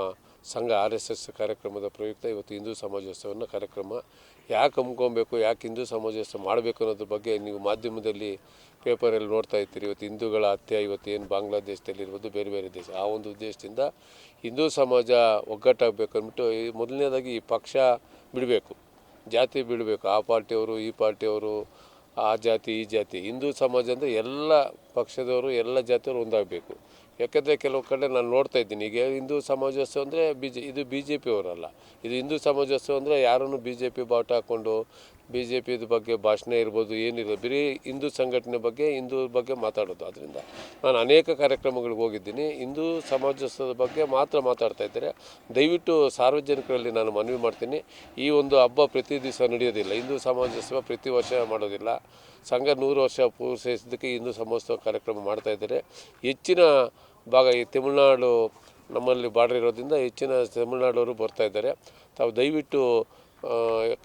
Speaker 6: ಸಂಘ ಆರ್ ಎಸ್ ಎಸ್ ಕಾರ್ಯಕ್ರಮದ ಪ್ರಯುಕ್ತ ಇವತ್ತು ಹಿಂದೂ ಸಮಾಜೋತ್ಸವನ ಕಾರ್ಯಕ್ರಮ ಯಾಕೆ ಹಮ್ಕೊಬೇಕು ಯಾಕೆ ಹಿಂದೂ ಸಮಾಜಸ್ಥ ಮಾಡಬೇಕು ಅನ್ನೋದ್ರ ಬಗ್ಗೆ ನೀವು ಮಾಧ್ಯಮದಲ್ಲಿ ಪೇಪರಲ್ಲಿ ನೋಡ್ತಾ ಇರ್ತೀರಿ ಇವತ್ತು ಹಿಂದೂಗಳ ಹತ್ಯೆ, ಇವತ್ತು ಏನು ಬಾಂಗ್ಲಾದೇಶದಲ್ಲಿ ಇರ್ಬೋದು, ಬೇರೆ ಬೇರೆ ದೇಶ. ಆ ಒಂದು ಉದ್ದೇಶದಿಂದ ಹಿಂದೂ ಸಮಾಜ ಒಗ್ಗಟ್ಟಾಗಬೇಕು ಅಂದ್ಬಿಟ್ಟು ಈ ಮೊದಲನೇದಾಗಿ ಈ ಪಕ್ಷ ಬಿಡಬೇಕು. ಜಾತಿ ಬಿಡಬೇಕು. ಆ ಪಾರ್ಟಿಯವರು, ಈ ಪಾರ್ಟಿಯವರು, ಆ ಜಾತಿ, ಈ ಜಾತಿ. ಹಿಂದೂ ಸಮಾಜ ಅಂದರೆ ಎಲ್ಲ ಪಕ್ಷದವರು, ಎಲ್ಲ ಜಾತಿಯವರು ಒಂದಾಗಬೇಕು. ಯಾಕೆಂದರೆ ಕೆಲವು ಕಡೆ ನಾನು ನೋಡ್ತಾ ಇದ್ದೀನಿ. ಈಗ ಹಿಂದೂ ಸಮಾಜೋತ್ಸವ ಅಂದರೆ ಬಿ ಜೆ ಇದು ಬಿ ಜೆ ಪಿಯವರಲ್ಲ ಇದು ಹಿಂದೂ ಸಮಾಜೋತ್ಸವ ಅಂದರೆ ಯಾರನ್ನು ಬಿ ಜೆ ಪಿ ಬಾವುಟ ಹಾಕ್ಕೊಂಡು ಬಿ ಜೆ ಪಿದ ಬಗ್ಗೆ ಭಾಷಣ ಇರ್ಬೋದು ಏನಿಲ್ಲ ಬರೀ ಹಿಂದೂ ಸಂಘಟನೆ ಬಗ್ಗೆ, ಹಿಂದೂ ಬಗ್ಗೆ ಮಾತಾಡೋದು. ಅದರಿಂದ ನಾನು ಅನೇಕ ಕಾರ್ಯಕ್ರಮಗಳಿಗೆ ಹೋಗಿದ್ದೀನಿ. ಹಿಂದೂ ಸಮಾಜೋತ್ಸವದ ಬಗ್ಗೆ ಮಾತ್ರ ಮಾತಾಡ್ತಾ ಇದ್ದಾರೆ. ದಯವಿಟ್ಟು ಸಾರ್ವಜನಿಕರಲ್ಲಿ ನಾನು ಮನವಿ ಮಾಡ್ತೀನಿ. ಈ ಒಂದು ಹಬ್ಬ ಪ್ರತಿ ದಿವಸ ನಡೆಯೋದಿಲ್ಲ. ಹಿಂದೂ ಸಮಾಜೋತ್ಸವ ಪ್ರತಿ ವರ್ಷ ಮಾಡೋದಿಲ್ಲ. ಸಂಘ ನೂರು ವರ್ಷ ಪೂರೈಸಿದ್ದಕ್ಕೆ ಹಿಂದೂ ಸಮೋತ್ಸವ ಕಾರ್ಯಕ್ರಮ ಮಾಡ್ತಾ ಇದ್ದಾರೆ. ಹೆಚ್ಚಿನ ಭಾಗ ಈ ತಮಿಳುನಾಡು ನಮ್ಮಲ್ಲಿ ಬಾರ್ಡರ್ ಇರೋದ್ರಿಂದ ಹೆಚ್ಚಿನ ತಮಿಳುನಾಡವರು ಬರ್ತಾ ಇದ್ದಾರೆ. ತಾವು ದಯವಿಟ್ಟು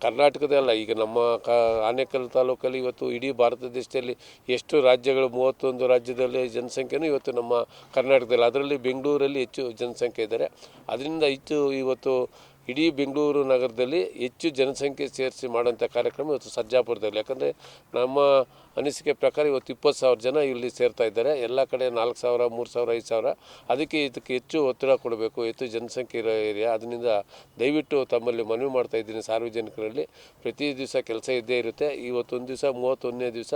Speaker 6: ಕರ್ನಾಟಕದೇ ಅಲ್ಲ, ಈಗ ನಮ್ಮ ಕ, ಆನೇಕಲ್ ತಾಲೂಕಲ್ಲಿ ಇವತ್ತು ಇಡೀ ಭಾರತ ದೇಶದಲ್ಲಿ ಎಷ್ಟು ರಾಜ್ಯಗಳು, ಮೂವತ್ತೊಂದು ರಾಜ್ಯದಲ್ಲಿ ಜನಸಂಖ್ಯೆನೂ ಇವತ್ತು ನಮ್ಮ ಕರ್ನಾಟಕದಲ್ಲಿ, ಅದರಲ್ಲಿ ಬೆಂಗಳೂರಲ್ಲಿ ಹೆಚ್ಚು ಜನಸಂಖ್ಯೆ ಇದ್ದಾರೆ. ಅದರಿಂದ ಹೆಚ್ಚು ಇವತ್ತು ಇಡೀ ಬೆಂಗಳೂರು ನಗರದಲ್ಲಿ ಹೆಚ್ಚು ಜನಸಂಖ್ಯೆ ಸೇರಿಸಿ ಮಾಡೋಂಥ ಕಾರ್ಯಕ್ರಮ ಇವತ್ತು ಸರ್ಜಾಪುರದಲ್ಲಿ. ಯಾಕಂದರೆ ನಮ್ಮ ಅನಿಸಿಕೆ ಪ್ರಕಾರ ಇವತ್ತು ಇಪ್ಪತ್ತು ಸಾವಿರ ಜನ ಇಲ್ಲಿ ಸೇರ್ತಾ ಇದ್ದಾರೆ. ಎಲ್ಲ ಕಡೆ ನಾಲ್ಕು ಸಾವಿರ, ಮೂರು ಸಾವಿರ, ಐದು ಸಾವಿರ. ಅದಕ್ಕೆ ಇದಕ್ಕೆ ಹೆಚ್ಚು ಒತ್ತಡ ಕೊಡಬೇಕು. ಹೆಚ್ಚು ಜನಸಂಖ್ಯೆ ಇರೋ ಏರಿಯಾ. ಅದರಿಂದ ದಯವಿಟ್ಟು ತಮ್ಮಲ್ಲಿ ಮನವಿ ಮಾಡ್ತಾ ಇದ್ದೀನಿ ಸಾರ್ವಜನಿಕರಲ್ಲಿ. ಪ್ರತಿ ದಿವಸ ಕೆಲಸ ಇದ್ದೇ ಇರುತ್ತೆ. ಇವತ್ತೊಂದು ದಿವಸ, ಮೂವತ್ತೊಂದನೇ ದಿವಸ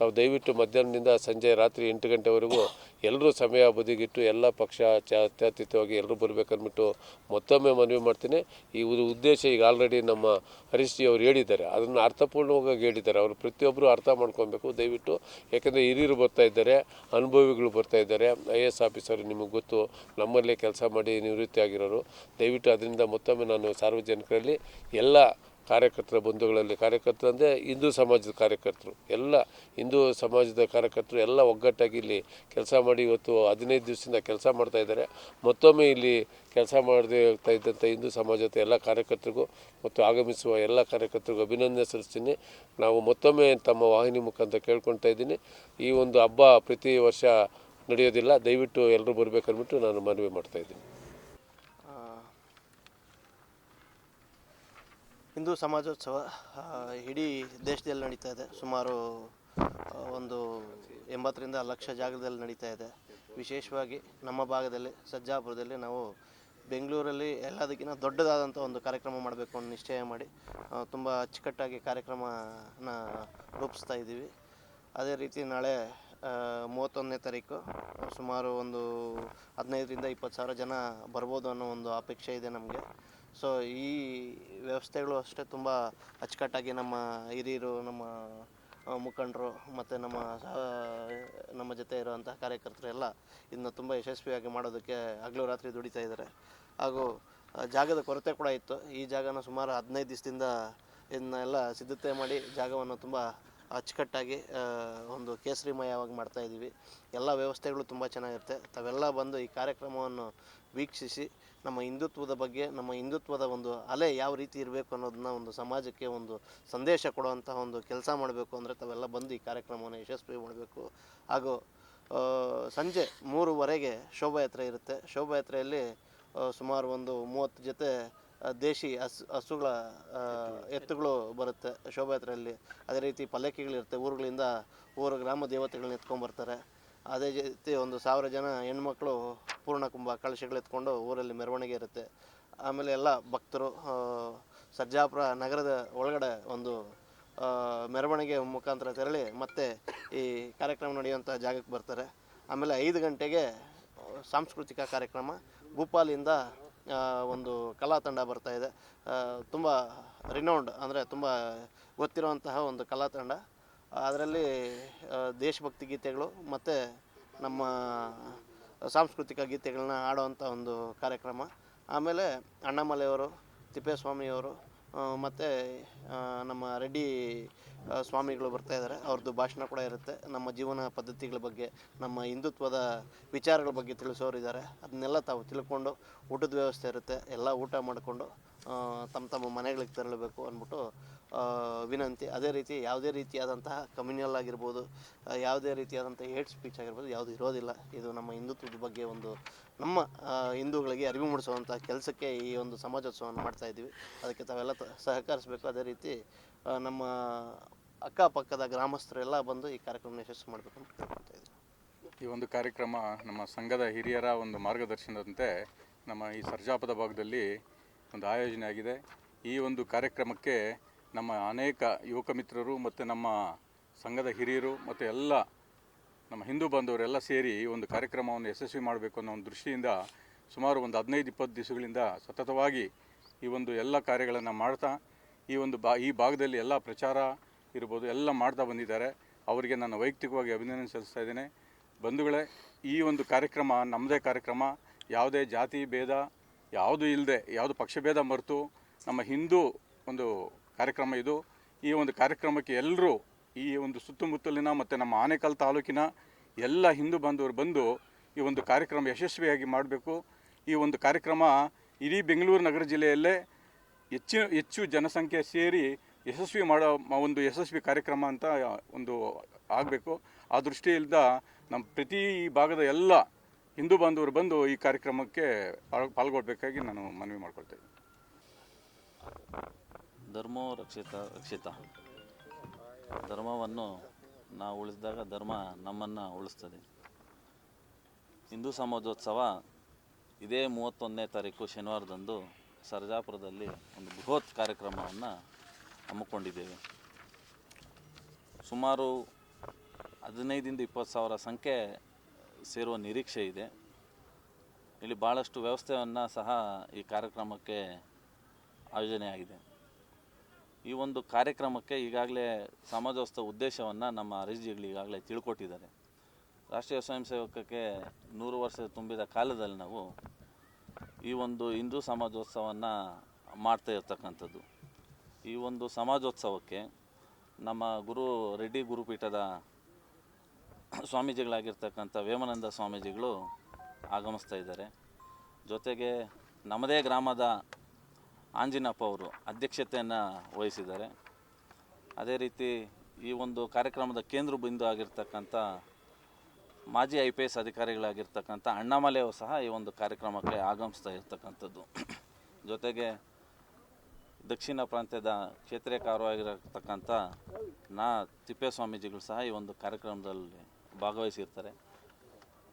Speaker 6: ತಾವು ದಯವಿಟ್ಟು ಮಧ್ಯಾಹ್ನದಿಂದ ಸಂಜೆ ರಾತ್ರಿ ಎಂಟು ಗಂಟೆವರೆಗೂ ಎಲ್ಲರೂ ಸಮಯ ಬದಿಗಿಟ್ಟು ಎಲ್ಲ ಪಕ್ಷ ಜಾತ್ಯತೀತವಾಗಿ ಎಲ್ಲರೂ ಬರಬೇಕಂದ್ಬಿಟ್ಟು ಮತ್ತೊಮ್ಮೆ ಮನವಿ ಮಾಡ್ತೀನಿ. ಈ ಉದ್ದೇಶ ಈಗ ಆಲ್ರೆಡಿ ನಮ್ಮ ಹರೀಶ್ ಜಿ ಅವರು ಹೇಳಿದ್ದಾರೆ. ಅದನ್ನು ಅರ್ಥಪೂರ್ಣವಾಗಿ ಹೇಳಿದ್ದಾರೆ. ಅವರು ಪ್ರತಿಯೊಬ್ಬರು ಅರ್ಥ ಮಾಡ್ಕೊಬೇಕು. ದಯವಿಟ್ಟು ಯಾಕೆಂದರೆ ಹಿರಿಯರು ಬರ್ತಾ ಇದ್ದಾರೆ, ಅನುಭವಿಗಳು ಬರ್ತಾ ಇದ್ದಾರೆ. ಐ ಎ ಎಸ್ ಆಫೀಸರ್ ನಿಮಗೆ ಗೊತ್ತು, ನಮ್ಮಲ್ಲೇ ಕೆಲಸ ಮಾಡಿ ನಿವೃತ್ತಿ ಆಗಿರೋರು ದಯವಿಟ್ಟು ಅದರಿಂದ ಮತ್ತೊಮ್ಮೆ ನಾನು ಸಾರ್ವಜನಿಕರಲ್ಲಿ ಎಲ್ಲ ಕಾರ್ಯಕರ್ತರ ಬಂಧುಗಳಲ್ಲಿ ಕಾರ್ಯಕರ್ತರು ಅಂದರೆ ಹಿಂದೂ ಸಮಾಜದ ಕಾರ್ಯಕರ್ತರು. ಎಲ್ಲ ಹಿಂದೂ ಸಮಾಜದ ಕಾರ್ಯಕರ್ತರು ಎಲ್ಲ ಒಗ್ಗಟ್ಟಾಗಿ ಇಲ್ಲಿ ಕೆಲಸ ಮಾಡಿ ಇವತ್ತು ಹದಿನೈದು ದಿವಸದಿಂದ ಕೆಲಸ ಮಾಡ್ತಾ ಇದ್ದಾರೆ. ಮತ್ತೊಮ್ಮೆ ಇಲ್ಲಿ ಕೆಲಸ ಮಾಡದೇ ಹೋಗ್ತಾ ಇದ್ದಂಥ ಹಿಂದೂ ಸಮಾಜದ ಎಲ್ಲ ಕಾರ್ಯಕರ್ತರಿಗೂ ಮತ್ತು ಆಗಮಿಸುವ ಎಲ್ಲ ಕಾರ್ಯಕರ್ತರಿಗೂ ಅಭಿನಂದನೆ ಸಲ್ಲಿಸ್ತೀನಿ. ನಾವು ಮತ್ತೊಮ್ಮೆ ತಮ್ಮ ವಾಹಿನಿ ಮುಖಾಂತರ ಕೇಳ್ಕೊಳ್ತಾ ಇದ್ದೀನಿ. ಈ ಒಂದು ಹಬ್ಬ ಪ್ರತಿ ವರ್ಷ ನಡೆಯೋದಿಲ್ಲ. ದಯವಿಟ್ಟು ಎಲ್ಲರೂ ಬರಬೇಕಂದ್ಬಿಟ್ಟು ನಾನು ಮನವಿ ಮಾಡ್ತಾ ಇದ್ದೀನಿ
Speaker 7: ಹಿಂದೂ ಸಮಾಜೋತ್ಸವ ಇಡೀ ದೇಶದಲ್ಲಿ ನಡೀತಾ ಇದೆ. ಸುಮಾರು ಒಂದು ಎಂಬತ್ತರಿಂದ ಲಕ್ಷ ಜಾಗದಲ್ಲಿ ನಡೀತಾ ಇದೆ. ವಿಶೇಷವಾಗಿ ನಮ್ಮ ಭಾಗದಲ್ಲಿ, ಸಜ್ಜಾಪುರದಲ್ಲಿ ನಾವು ಬೆಂಗಳೂರಲ್ಲಿ ಎಲ್ಲದಕ್ಕಿಂತ ದೊಡ್ಡದಾದಂಥ ಒಂದು ಕಾರ್ಯಕ್ರಮ ಮಾಡಬೇಕು ಅಂತ ನಿಶ್ಚಯ ಮಾಡಿ ತುಂಬ ಅಚ್ಚುಕಟ್ಟಾಗಿ ಕಾರ್ಯಕ್ರಮನ ರೂಪಿಸ್ತಾ ಇದ್ದೀವಿ. ಅದೇ ರೀತಿ ನಾಳೆ ಮೂವತ್ತೊಂದನೇ ತಾರೀಕು, ಸುಮಾರು ಒಂದು ಹದಿನೈದರಿಂದ ಇಪ್ಪತ್ತು ಸಾವಿರ ಜನ ಬರ್ಬೋದು ಅನ್ನೋ ಒಂದು ಅಪೇಕ್ಷೆ ಇದೆ ನಮಗೆ. ಸೊ ಈ ವ್ಯವಸ್ಥೆಗಳು ಅಷ್ಟೇ ತುಂಬ ಅಚ್ಚುಕಟ್ಟಾಗಿ ನಮ್ಮ ಹಿರಿಯರು, ನಮ್ಮ ಮುಖಂಡರು ಮತ್ತು ನಮ್ಮ ನಮ್ಮ ಜೊತೆ ಇರುವಂಥ ಕಾರ್ಯಕರ್ತರು ಎಲ್ಲ ಇದನ್ನ ತುಂಬ ಯಶಸ್ವಿಯಾಗಿ ಮಾಡೋದಕ್ಕೆ ಹಗಲು ರಾತ್ರಿ ದುಡಿತಾ ಇದ್ದಾರೆ. ಹಾಗೂ ಜಾಗದ ಕೊರತೆ ಕೂಡ ಇತ್ತು. ಈ ಜಾಗನ ಸುಮಾರು ಹದಿನೈದು ದಿವಸದಿಂದ ಇದನ್ನೆಲ್ಲ ಸಿದ್ಧತೆ ಮಾಡಿ ಜಾಗವನ್ನು ತುಂಬ ಅಚ್ಚುಕಟ್ಟಾಗಿ ಒಂದು ಕೇಸರಿಮಯವಾಗಿ ಮಾಡ್ತಾ ಇದ್ದೀವಿ ಎಲ್ಲ ವ್ಯವಸ್ಥೆಗಳು ತುಂಬ ಚೆನ್ನಾಗಿರುತ್ತೆ. ತಾವೆಲ್ಲ ಬಂದು ಈ ಕಾರ್ಯಕ್ರಮವನ್ನು ವೀಕ್ಷಿಸಿ ನಮ್ಮ ಹಿಂದುತ್ವದ ಬಗ್ಗೆ, ನಮ್ಮ ಹಿಂದುತ್ವದ ಒಂದು ಅಲೆ ಯಾವ ರೀತಿ ಇರಬೇಕು ಅನ್ನೋದನ್ನ ಒಂದು ಸಮಾಜಕ್ಕೆ ಒಂದು ಸಂದೇಶ ಕೊಡುವಂತಹ ಒಂದು ಕೆಲಸ ಮಾಡಬೇಕು ಅಂದರೆ ತಾವೆಲ್ಲ ಬಂದು ಈ ಕಾರ್ಯಕ್ರಮವನ್ನು ಯಶಸ್ವಿ ಮಾಡಬೇಕು. ಹಾಗೂ ಸಂಜೆ ಮೂರುವರೆಗೆ ಶೋಭಾಯಾತ್ರೆ ಇರುತ್ತೆ. ಶೋಭಾಯಾತ್ರೆಯಲ್ಲಿ ಸುಮಾರು ಒಂದು ಮೂವತ್ತು ಜೊತೆ ದೇಶಿ ಹಸು, ಹಸುಗಳ ಎತ್ತುಗಳು ಬರುತ್ತೆ ಶೋಭಾಯಾತ್ರೆಯಲ್ಲಿ. ಅದೇ ರೀತಿ ಪಲ್ಲಕ್ಕಿಗಳಿರುತ್ತೆ. ಊರುಗಳಿಂದ ಊರು ಗ್ರಾಮ ದೇವತೆಗಳನ್ನ ಎತ್ಕೊಂಡ್ಬರ್ತಾರೆ ಅದೇ ರೀತಿ ಒಂದು ಸಾವಿರ ಜನ ಹೆಣ್ಮಕ್ಳು ಪೂರ್ಣ ಕುಂಭ ಕಳಶಗಳು ಎತ್ಕೊಂಡು ಊರಲ್ಲಿ ಮೆರವಣಿಗೆ ಇರುತ್ತೆ. ಆಮೇಲೆ ಎಲ್ಲ ಭಕ್ತರು ಸರ್ಜಾಪುರ ನಗರದ ಒಳಗಡೆ ಒಂದು ಮೆರವಣಿಗೆ ಮುಖಾಂತರ ತೆರಳಿ ಮತ್ತೆ ಈ ಕಾರ್ಯಕ್ರಮ ನಡೆಯುವಂಥ ಜಾಗಕ್ಕೆ ಬರ್ತಾರೆ. ಆಮೇಲೆ ಐದು ಗಂಟೆಗೆ ಸಾಂಸ್ಕೃತಿಕ ಕಾರ್ಯಕ್ರಮ ಭೂಪಾಲಿಂದ ಒಂದು ಕಲಾ ತಂಡ ಬರ್ತಾ ಇದೆ. ತುಂಬ ರಿನೌಂಡ್ ಅಂದರೆ ತುಂಬ ಗೊತ್ತಿರುವಂತಹ ಒಂದು ಕಲಾ ತಂಡ. ಅದರಲ್ಲಿ ದೇಶಭಕ್ತಿ ಗೀತೆಗಳು ಮತ್ತು ನಮ್ಮ ಸಾಂಸ್ಕೃತಿಕ ಗೀತೆಗಳನ್ನ ಆಡೋವಂಥ ಒಂದು ಕಾರ್ಯಕ್ರಮ. ಆಮೇಲೆ ಅಣ್ಣಾಮಲೆಯವರು, ತಿಪ್ಪೇಸ್ವಾಮಿಯವರು ಮತ್ತು ನಮ್ಮ ರೆಡ್ಡಿ ಸ್ವಾಮಿಗಳು ಬರ್ತಾ ಇದ್ದಾರೆ ಅವ್ರದ್ದು ಭಾಷಣ ಕೂಡ ಇರುತ್ತೆ. ನಮ್ಮ ಜೀವನ ಪದ್ಧತಿಗಳ ಬಗ್ಗೆ, ನಮ್ಮ ಹಿಂದುತ್ವದ ವಿಚಾರಗಳ ಬಗ್ಗೆ ತಿಳಿಸೋರು ಇದ್ದಾರೆ ಅದನ್ನೆಲ್ಲ ತಾವು ತಿಳ್ಕೊಂಡು ಊಟದ ವ್ಯವಸ್ಥೆ ಇರುತ್ತೆ. ಎಲ್ಲ ಊಟ ಮಾಡಿಕೊಂಡು ತಮ್ಮ ತಮ್ಮ ಮನೆಗಳಿಗೆ ತೆರಳಬೇಕು ಅಂದ್ಬಿಟ್ಟು ವಿನಂತಿ. ಅದೇ ರೀತಿ ಯಾವುದೇ ರೀತಿಯಾದಂತಹ ಕಮ್ಯುನಲ್ ಆಗಿರ್ಬೋದು ಯಾವುದೇ ರೀತಿಯಾದಂಥ ಹೇಟ್ ಸ್ಪೀಚ್ ಆಗಿರ್ಬೋದು, ಯಾವುದು ಇರೋದಿಲ್ಲ. ಇದು ನಮ್ಮ ಹಿಂದುತ್ವದ ಬಗ್ಗೆ ಒಂದು, ನಮ್ಮ ಹಿಂದೂಗಳಿಗೆ ಅರಿವು ಮೂಡಿಸುವಂಥ ಕೆಲಸಕ್ಕೆ ಈ ಒಂದು ಸಮಾಜೋತ್ಸವವನ್ನು ಮಾಡ್ತಾ ಇದ್ದೀವಿ. ಅದಕ್ಕೆ ತಾವೆಲ್ಲ ಸಹಕರಿಸಬೇಕು. ಅದೇ ರೀತಿ ನಮ್ಮ ಅಕ್ಕಪಕ್ಕದ ಗ್ರಾಮಸ್ಥರೆಲ್ಲ ಬಂದು ಈ ಕಾರ್ಯಕ್ರಮ ಯಶಸ್ಸು ಮಾಡಬೇಕು ಅಂತ ಕೇಳ್ಕೊಳ್ತಾ
Speaker 8: ಈ ಒಂದು ಕಾರ್ಯಕ್ರಮ ನಮ್ಮ ಸಂಘದ ಹಿರಿಯರ ಒಂದು ಮಾರ್ಗದರ್ಶನದಂತೆ ನಮ್ಮ ಈ ಸರ್ಜಾಪದ ಭಾಗದಲ್ಲಿ ಒಂದು ಆಯೋಜನೆ ಆಗಿದೆ ಈ ಒಂದು ಕಾರ್ಯಕ್ರಮಕ್ಕೆ ನಮ್ಮ ಅನೇಕ ಯುವಕ ಮಿತ್ರರು ಮತ್ತು ನಮ್ಮ ಸಂಘದ ಹಿರಿಯರು ಮತ್ತು ಎಲ್ಲ ನಮ್ಮ ಹಿಂದೂ ಬಾಂಧವರೆಲ್ಲ ಸೇರಿ ಒಂದು ಕಾರ್ಯಕ್ರಮವನ್ನು ಯಶಸ್ವಿ ಮಾಡಬೇಕು ಅನ್ನೋ ಒಂದು ದೃಷ್ಟಿಯಿಂದ ಸುಮಾರು ಒಂದು ಹದಿನೈದು, ಇಪ್ಪತ್ತು ದಿವಸಗಳಿಂದ ಸತತವಾಗಿ ಈ ಒಂದು ಎಲ್ಲ ಕಾರ್ಯಗಳನ್ನು ಮಾಡ್ತಾ, ಈ ಒಂದು ಬಾ, ಈ ಭಾಗದಲ್ಲಿ ಎಲ್ಲ ಪ್ರಚಾರ ಇರ್ಬೋದು, ಎಲ್ಲ ಮಾಡ್ತಾ ಬಂದಿದ್ದಾರೆ. ಅವರಿಗೆ ನಾನು ವೈಯಕ್ತಿಕವಾಗಿ ಅಭಿನಂದನೆ ಸಲ್ಲಿಸ್ತಾ ಇದ್ದೇನೆ. ಬಂಧುಗಳೇ, ಈ ಒಂದು ಕಾರ್ಯಕ್ರಮ ನಮ್ಮದೇ ಕಾರ್ಯಕ್ರಮ. ಯಾವುದೇ ಜಾತಿ, ಭೇದ, ಯಾವುದೂ ಇಲ್ಲದೆ ಯಾವುದು ಪಕ್ಷಭೇದ ಮರೆತು ನಮ್ಮ ಹಿಂದೂ ಒಂದು ಕಾರ್ಯಕ್ರಮ ಇದು. ಈ ಒಂದು ಕಾರ್ಯಕ್ರಮಕ್ಕೆ ಎಲ್ಲರೂ ಈ ಒಂದು ಸುತ್ತಮುತ್ತಲಿನ ಮತ್ತು ನಮ್ಮ ಆನೇಕಲ್ ತಾಲೂಕಿನ ಎಲ್ಲ ಹಿಂದೂ ಬಾಂಧವರು ಬಂದು ಈ ಒಂದು ಕಾರ್ಯಕ್ರಮ ಯಶಸ್ವಿಯಾಗಿ ಮಾಡಬೇಕು. ಈ ಒಂದು ಕಾರ್ಯಕ್ರಮ ಇಡೀ ಬೆಂಗಳೂರು ನಗರ ಜಿಲ್ಲೆಯಲ್ಲೇ ಹೆಚ್ಚು ಹೆಚ್ಚು ಜನಸಂಖ್ಯೆ ಸೇರಿ ಯಶಸ್ವಿ ಮಾಡೋ ಒಂದು ಯಶಸ್ವಿ ಕಾರ್ಯಕ್ರಮ ಅಂತ ಒಂದು ಆಗಬೇಕು. ಆ ದೃಷ್ಟಿಯಿಂದ ನಮ್ಮ ಪ್ರತಿ ಭಾಗದ ಎಲ್ಲ ಹಿಂದೂ ಬಾಂಧವರು ಬಂದು ಈ ಕಾರ್ಯಕ್ರಮಕ್ಕೆ ಪಾಲ್- ಪಾಲ್ಗೊಳ್ಬೇಕಾಗಿ ನಾನು ಮನವಿ ಮಾಡ್ಕೊಳ್ತೇನೆ.
Speaker 9: ಧರ್ಮೋ ರಕ್ಷಿತ ರಕ್ಷಿತ. ಧರ್ಮವನ್ನು ನಾವು ಉಳಿಸಿದಾಗ ಧರ್ಮ ನಮ್ಮನ್ನು ಉಳಿಸ್ತದೆ. ಹಿಂದೂ ಸಮಾಜೋತ್ಸವ ಇದೇ ಮೂವತ್ತೊಂದನೇ ತಾರೀಕು ಶನಿವಾರದಂದು ಸರ್ಜಾಪುರದಲ್ಲಿ ಒಂದು ಬೃಹತ್ ಕಾರ್ಯಕ್ರಮವನ್ನು ಹಮ್ಮಿಕೊಂಡಿದ್ದೇವೆ. ಸುಮಾರು ಹದಿನೈದಿಂದ ಇಪ್ಪತ್ತು ಸಾವಿರ ಸಂಖ್ಯೆ ಸೇರುವ ನಿರೀಕ್ಷೆ ಇದೆ. ಇಲ್ಲಿ ಭಾಳಷ್ಟು ವ್ಯವಸ್ಥೆಯನ್ನು ಸಹ ಈ ಕಾರ್ಯಕ್ರಮಕ್ಕೆ ಆಯೋಜನೆಯಾಗಿದೆ. ಈ ಒಂದು ಕಾರ್ಯಕ್ರಮಕ್ಕೆ ಈಗಾಗಲೇ ಸಮಾಜೋತ್ಸವ ಉದ್ದೇಶವನ್ನು ನಮ್ಮ ಅರಿಜಿಗಳು ಈಗಾಗಲೇ ತಿಳ್ಕೊಟ್ಟಿದ್ದಾರೆ. ರಾಷ್ಟ್ರೀಯ ಸ್ವಯಂ ಸೇವಕಕ್ಕೆ ನೂರು ವರ್ಷ ತುಂಬಿದ ಕಾಲದಲ್ಲಿ ನಾವು ಈ ಒಂದು ಹಿಂದೂ ಸಮಾಜೋತ್ಸವವನ್ನು ಮಾಡ್ತಾ ಇರ್ತಕ್ಕಂಥದ್ದು. ಈ ಒಂದು ಸಮಾಜೋತ್ಸವಕ್ಕೆ ನಮ್ಮ ಗುರು ರೆಡ್ಡಿ ಗುರುಪೀಠದ ಸ್ವಾಮೀಜಿಗಳಾಗಿರ್ತಕ್ಕಂಥ ವೇಮಾನಂದ ಸ್ವಾಮೀಜಿಗಳು ಆಗಮಿಸ್ತಾ ಇದ್ದಾರೆ. ಜೊತೆಗೆ ನಮ್ಮದೇ ಗ್ರಾಮದ ಆಂಜಿನಪ್ಪ ಅವರು ಅಧ್ಯಕ್ಷತೆಯನ್ನು ವಹಿಸಿದ್ದಾರೆ. ಅದೇ ರೀತಿ ಈ ಒಂದು ಕಾರ್ಯಕ್ರಮದ ಕೇಂದ್ರ ಬಿಂದು ಆಗಿರ್ತಕ್ಕಂಥ ಮಾಜಿ ಐ ಪಿ ಎಸ್ ಅಧಿಕಾರಿಗಳಾಗಿರ್ತಕ್ಕಂಥ ಅಣ್ಣಾಮಲೆ ಅವರು ಸಹ ಈ ಒಂದು ಕಾರ್ಯಕ್ರಮಕ್ಕೆ ಆಗಮಿಸ್ತಾ ಇರ್ತಕ್ಕಂಥದ್ದು. ಜೊತೆಗೆ ದಕ್ಷಿಣ ಪ್ರಾಂತ್ಯದ ಕ್ಷೇತ್ರೀಯ ಕಾರ್ಯವಾಗಿರತಕ್ಕಂಥ ನಾ ತಿಪ್ಪೇಸ್ವಾಮೀಜಿಗಳು ಸಹ ಈ ಒಂದು ಕಾರ್ಯಕ್ರಮದಲ್ಲಿ ಭಾಗವಹಿಸಿರ್ತಾರೆ.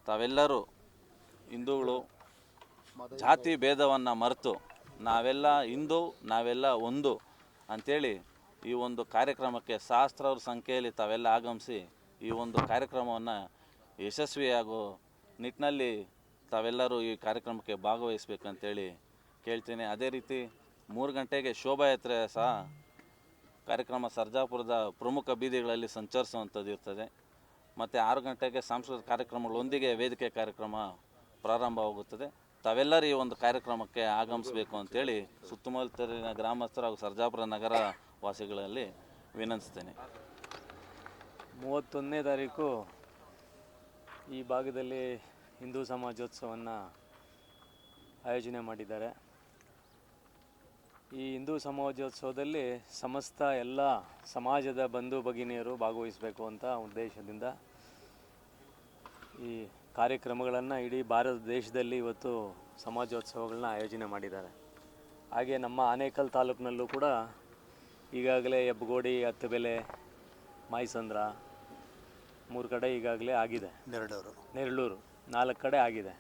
Speaker 9: ತಾವೆಲ್ಲರೂ ಹಿಂದೂಗಳು ಜಾತಿ ಭೇದವನ್ನು ಮರೆತು ನಾವೆಲ್ಲ ಹಿಂದೂ, ನಾವೆಲ್ಲ ಒಂದು ಅಂಥೇಳಿ ಈ ಒಂದು ಕಾರ್ಯಕ್ರಮಕ್ಕೆ ಸಹಸ್ರಾರು ಸಂಖ್ಯೆಯಲ್ಲಿ ತಾವೆಲ್ಲ ಆಗಮಿಸಿ ಈ ಒಂದು ಕಾರ್ಯಕ್ರಮವನ್ನು ಯಶಸ್ವಿಯಾಗೋ ನಿಟ್ಟಿನಲ್ಲಿ ತಾವೆಲ್ಲರೂ ಈ ಕಾರ್ಯಕ್ರಮಕ್ಕೆ ಭಾಗವಹಿಸ್ಬೇಕಂತೇಳಿ ಕೇಳ್ತೀನಿ. ಅದೇ ರೀತಿ ಮೂರು ಗಂಟೆಗೆ ಶೋಭಾಯಾತ್ರೆ ಸಹ ಕಾರ್ಯಕ್ರಮ ಸರ್ಜಾಪುರದ ಪ್ರಮುಖ ಬೀದಿಗಳಲ್ಲಿ ಸಂಚರಿಸುವಂಥದ್ದು ಇರ್ತದೆ. ಮತ್ತು ಆರು ಗಂಟೆಗೆ ಸಾಂಸ್ಕೃತಿಕ ಕಾರ್ಯಕ್ರಮಗಳೊಂದಿಗೆ ವೇದಿಕೆ ಕಾರ್ಯಕ್ರಮ ಪ್ರಾರಂಭವಾಗುತ್ತದೆ. ತಾವೆಲ್ಲರೂ ಈ ಒಂದು ಕಾರ್ಯಕ್ರಮಕ್ಕೆ ಆಗಮಿಸಬೇಕು ಅಂತೇಳಿ ಸುತ್ತಮುತ್ತಲಿನ ಗ್ರಾಮಸ್ಥರು ಹಾಗೂ ಸರ್ಜಾಪುರ ನಗರ ವಾಸಿಗಳಲ್ಲಿ ವಿನಂತಿಸ್ತೇನೆ.
Speaker 10: ಮೂವತ್ತೊಂದನೇ ತಾರೀಕು ಈ ಭಾಗದಲ್ಲಿ ಹಿಂದೂ ಸಮಾಜೋತ್ಸವವನ್ನು ಆಯೋಜನೆ ಮಾಡಿದ್ದಾರೆ. ಈ ಹಿಂದೂ ಸಮಾಜೋತ್ಸವದಲ್ಲಿ ಸಮಸ್ತ ಎಲ್ಲ ಸಮಾಜದ ಬಂಧು ಭಗಿನಿಯರು ಭಾಗವಹಿಸಬೇಕು ಅಂತ ಉದ್ದೇಶದಿಂದ ಈ ಕಾರ್ಯಕ್ರಮಗಳನ್ನು ಇಡೀ ಭಾರತ ದೇಶದಲ್ಲಿ ಇವತ್ತು ಸಮಾಜೋತ್ಸವಗಳನ್ನ ಆಯೋಜನೆ ಮಾಡಿದ್ದಾರೆ. ಹಾಗೆ ನಮ್ಮ ಆನೇಕಲ್ ತಾಲೂಕಿನಲ್ಲೂ ಕೂಡ ಈಗಾಗಲೇ ಹೆಬ್ಬಗೋಡಿ ಹತ್ತುಬೆಲೆ ಮಾಯಸಂದ್ರ ಮೂರು ಕಡೆ ಈಗಾಗಲೇ ಆಗಿದೆ.
Speaker 2: ನೆರಳೂರು.
Speaker 10: ನೆರಳೂರು ನಾಲ್ಕು ಕಡೆ ಆಗಿದೆ.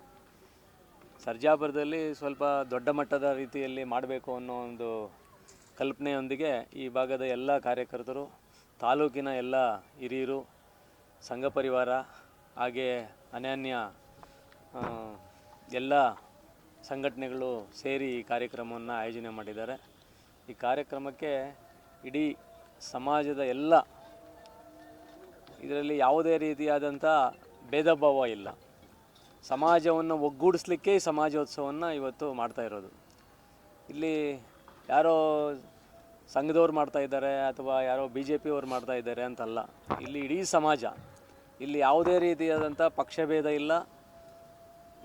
Speaker 10: ಸರ್ಜಾಪುರದಲ್ಲಿ ಸ್ವಲ್ಪ ದೊಡ್ಡ ಮಟ್ಟದ ರೀತಿಯಲ್ಲಿ ಮಾಡಬೇಕು ಅನ್ನೋ ಒಂದು ಕಲ್ಪನೆಯೊಂದಿಗೆ ಈ ಭಾಗದ ಎಲ್ಲ ಕಾರ್ಯಕರ್ತರು ತಾಲೂಕಿನ ಎಲ್ಲ ಹಿರಿಯರು ಸಂಘ ಪರಿವಾರ ಹಾಗೆ ಅನ್ಯಾನ್ಯ ಎಲ್ಲ ಸಂಘಟನೆಗಳು ಸೇರಿ ಈ ಕಾರ್ಯಕ್ರಮವನ್ನು ಆಯೋಜನೆ ಮಾಡಿದ್ದಾರೆ. ಈ ಕಾರ್ಯಕ್ರಮಕ್ಕೆ ಇಡೀ ಸಮಾಜದ ಎಲ್ಲ ಇದರಲ್ಲಿ ಯಾವುದೇ ರೀತಿಯಾದಂಥ ಭೇದ ಭಾವ ಇಲ್ಲ. ಸಮಾಜವನ್ನು ಒಗ್ಗೂಡಿಸ್ಲಿಕ್ಕೆ ಈ ಸಮಾಜೋತ್ಸವವನ್ನು ಇವತ್ತು ಮಾಡ್ತಾ ಇರೋದು. ಇಲ್ಲಿ ಯಾರೋ ಸಂಘದವ್ರು ಮಾಡ್ತಾ ಇದ್ದಾರೆ ಅಥವಾ ಯಾರೋ ಬಿ ಜೆ ಪಿಯವ್ರು ಮಾಡ್ತಾ ಇದ್ದಾರೆ ಅಂತಲ್ಲ, ಇಲ್ಲಿ ಇಡೀ ಸಮಾಜ ಇಲ್ಲಿ ಯಾವುದೇ ರೀತಿಯಾದಂಥ ಪಕ್ಷಭೇದ ಇಲ್ಲ.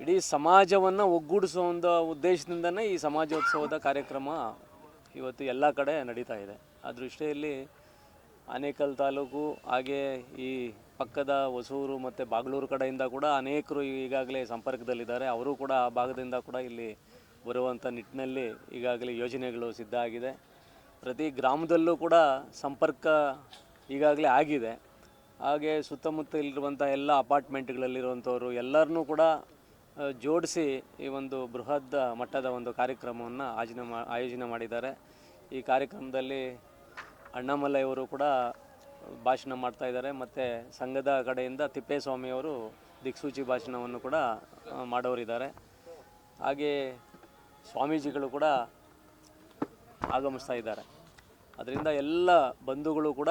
Speaker 10: ಇಡೀ ಸಮಾಜವನ್ನು ಒಗ್ಗೂಡಿಸೋ ಒಂದು ಉದ್ದೇಶದಿಂದನೇ ಈ ಸಮಾಜೋತ್ಸವದ ಕಾರ್ಯಕ್ರಮ ಇವತ್ತು ಎಲ್ಲ ಕಡೆ ನಡೀತಾ ಇದೆ. ಆ ದೃಷ್ಟಿಯಲ್ಲಿ ಆನೇಕಲ್ ತಾಲೂಕು ಹಾಗೆ ಈ ಪಕ್ಕದ ಹೊಸೂರು ಮತ್ತು ಬಾಗ್ಲೂರು ಕಡೆಯಿಂದ ಕೂಡ ಅನೇಕರು ಈಗಾಗಲೇ ಸಂಪರ್ಕದಲ್ಲಿದ್ದಾರೆ. ಅವರು ಕೂಡ ಆ ಭಾಗದಿಂದ ಕೂಡ ಇಲ್ಲಿ ಬರುವಂಥ ನಿಟ್ಟಿನಲ್ಲಿ ಈಗಾಗಲೇ ಯೋಜನೆಗಳು ಸಿದ್ಧ ಆಗಿದೆ. ಪ್ರತಿ ಗ್ರಾಮದಲ್ಲೂ ಕೂಡ ಸಂಪರ್ಕ ಈಗಾಗಲೇ ಆಗಿದೆ. ಹಾಗೆ ಸುತ್ತಮುತ್ತ ಇಲ್ಲಿರುವಂಥ ಎಲ್ಲ ಅಪಾರ್ಟ್ಮೆಂಟ್ಗಳಲ್ಲಿರುವಂಥವರು ಎಲ್ಲರನ್ನೂ ಕೂಡ ಜೋಡಿಸಿ ಈ ಒಂದು ಬೃಹತ್ ಮಟ್ಟದ ಒಂದು ಕಾರ್ಯಕ್ರಮವನ್ನು ಆಯೋಜನೆ ಮಾ, ಆಯೋಜನೆ ಮಾಡಿದ್ದಾರೆ. ಈ ಕಾರ್ಯಕ್ರಮದಲ್ಲಿ ಅಣ್ಣಾಮಲೈಯವರು ಕೂಡ ಭಾಷಣ ಮಾಡ್ತಾ ಇದ್ದಾರೆ. ಮತ್ತು ಸಂಘದ ಕಡೆಯಿಂದ ತಿಪ್ಪೇಸ್ವಾಮಿಯವರು ದಿಕ್ಸೂಚಿ ಭಾಷಣವನ್ನು ಕೂಡ ಮಾಡೋರಿದ್ದಾರೆ. ಹಾಗೆ ಸ್ವಾಮೀಜಿಗಳು ಕೂಡ ಆಗಮಿಸ್ತಾ ಇದ್ದಾರೆ. ಅದರಿಂದ ಎಲ್ಲ ಬಂಧುಗಳು ಕೂಡ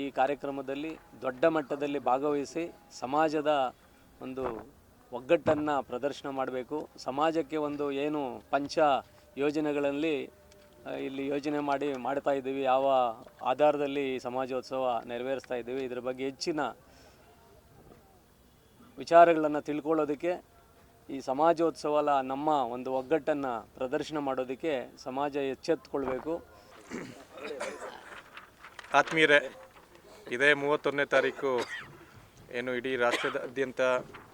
Speaker 10: ಈ ಕಾರ್ಯಕ್ರಮದಲ್ಲಿ ದೊಡ್ಡ ಮಟ್ಟದಲ್ಲಿ ಭಾಗವಹಿಸಿ ಸಮಾಜದ ಒಂದು ಒಗ್ಗಟ್ಟನ್ನು ಪ್ರದರ್ಶನ ಮಾಡಬೇಕು. ಸಮಾಜಕ್ಕೆ ಒಂದು ಏನು ಪಂಚ ಯೋಜನೆಗಳಲ್ಲಿ ಇಲ್ಲಿ ಯೋಜನೆ ಮಾಡಿ ಮಾಡ್ತಾ ಇದ್ದೀವಿ. ಯಾವ ಆಧಾರದಲ್ಲಿ ಸಮಾಜೋತ್ಸವ ನೆರವೇರಿಸ್ತಾ ಇದ್ದೀವಿ. ಇದರ ಬಗ್ಗೆ ಹೆಚ್ಚಿನ ವಿಚಾರಗಳನ್ನು ತಿಳ್ಕೊಳ್ಳೋದಕ್ಕೆ, ಈ ಸಮಾಜೋತ್ಸವಲ ನಮ್ಮ ಒಂದು ಒಗ್ಗಟ್ಟನ್ನು ಪ್ರದರ್ಶನ ಮಾಡೋದಕ್ಕೆ ಸಮಾಜ ಎಚ್ಚೆತ್ತುಕೊಳ್ಬೇಕು.
Speaker 11: ಆತ್ಮೀಯರೇ ಇದೇ ಮೂವತ್ತೊಂದನೇ ತಾರೀಕು ಏನು ಇಡೀ ರಾಷ್ಟ್ರದಾದ್ಯಂತ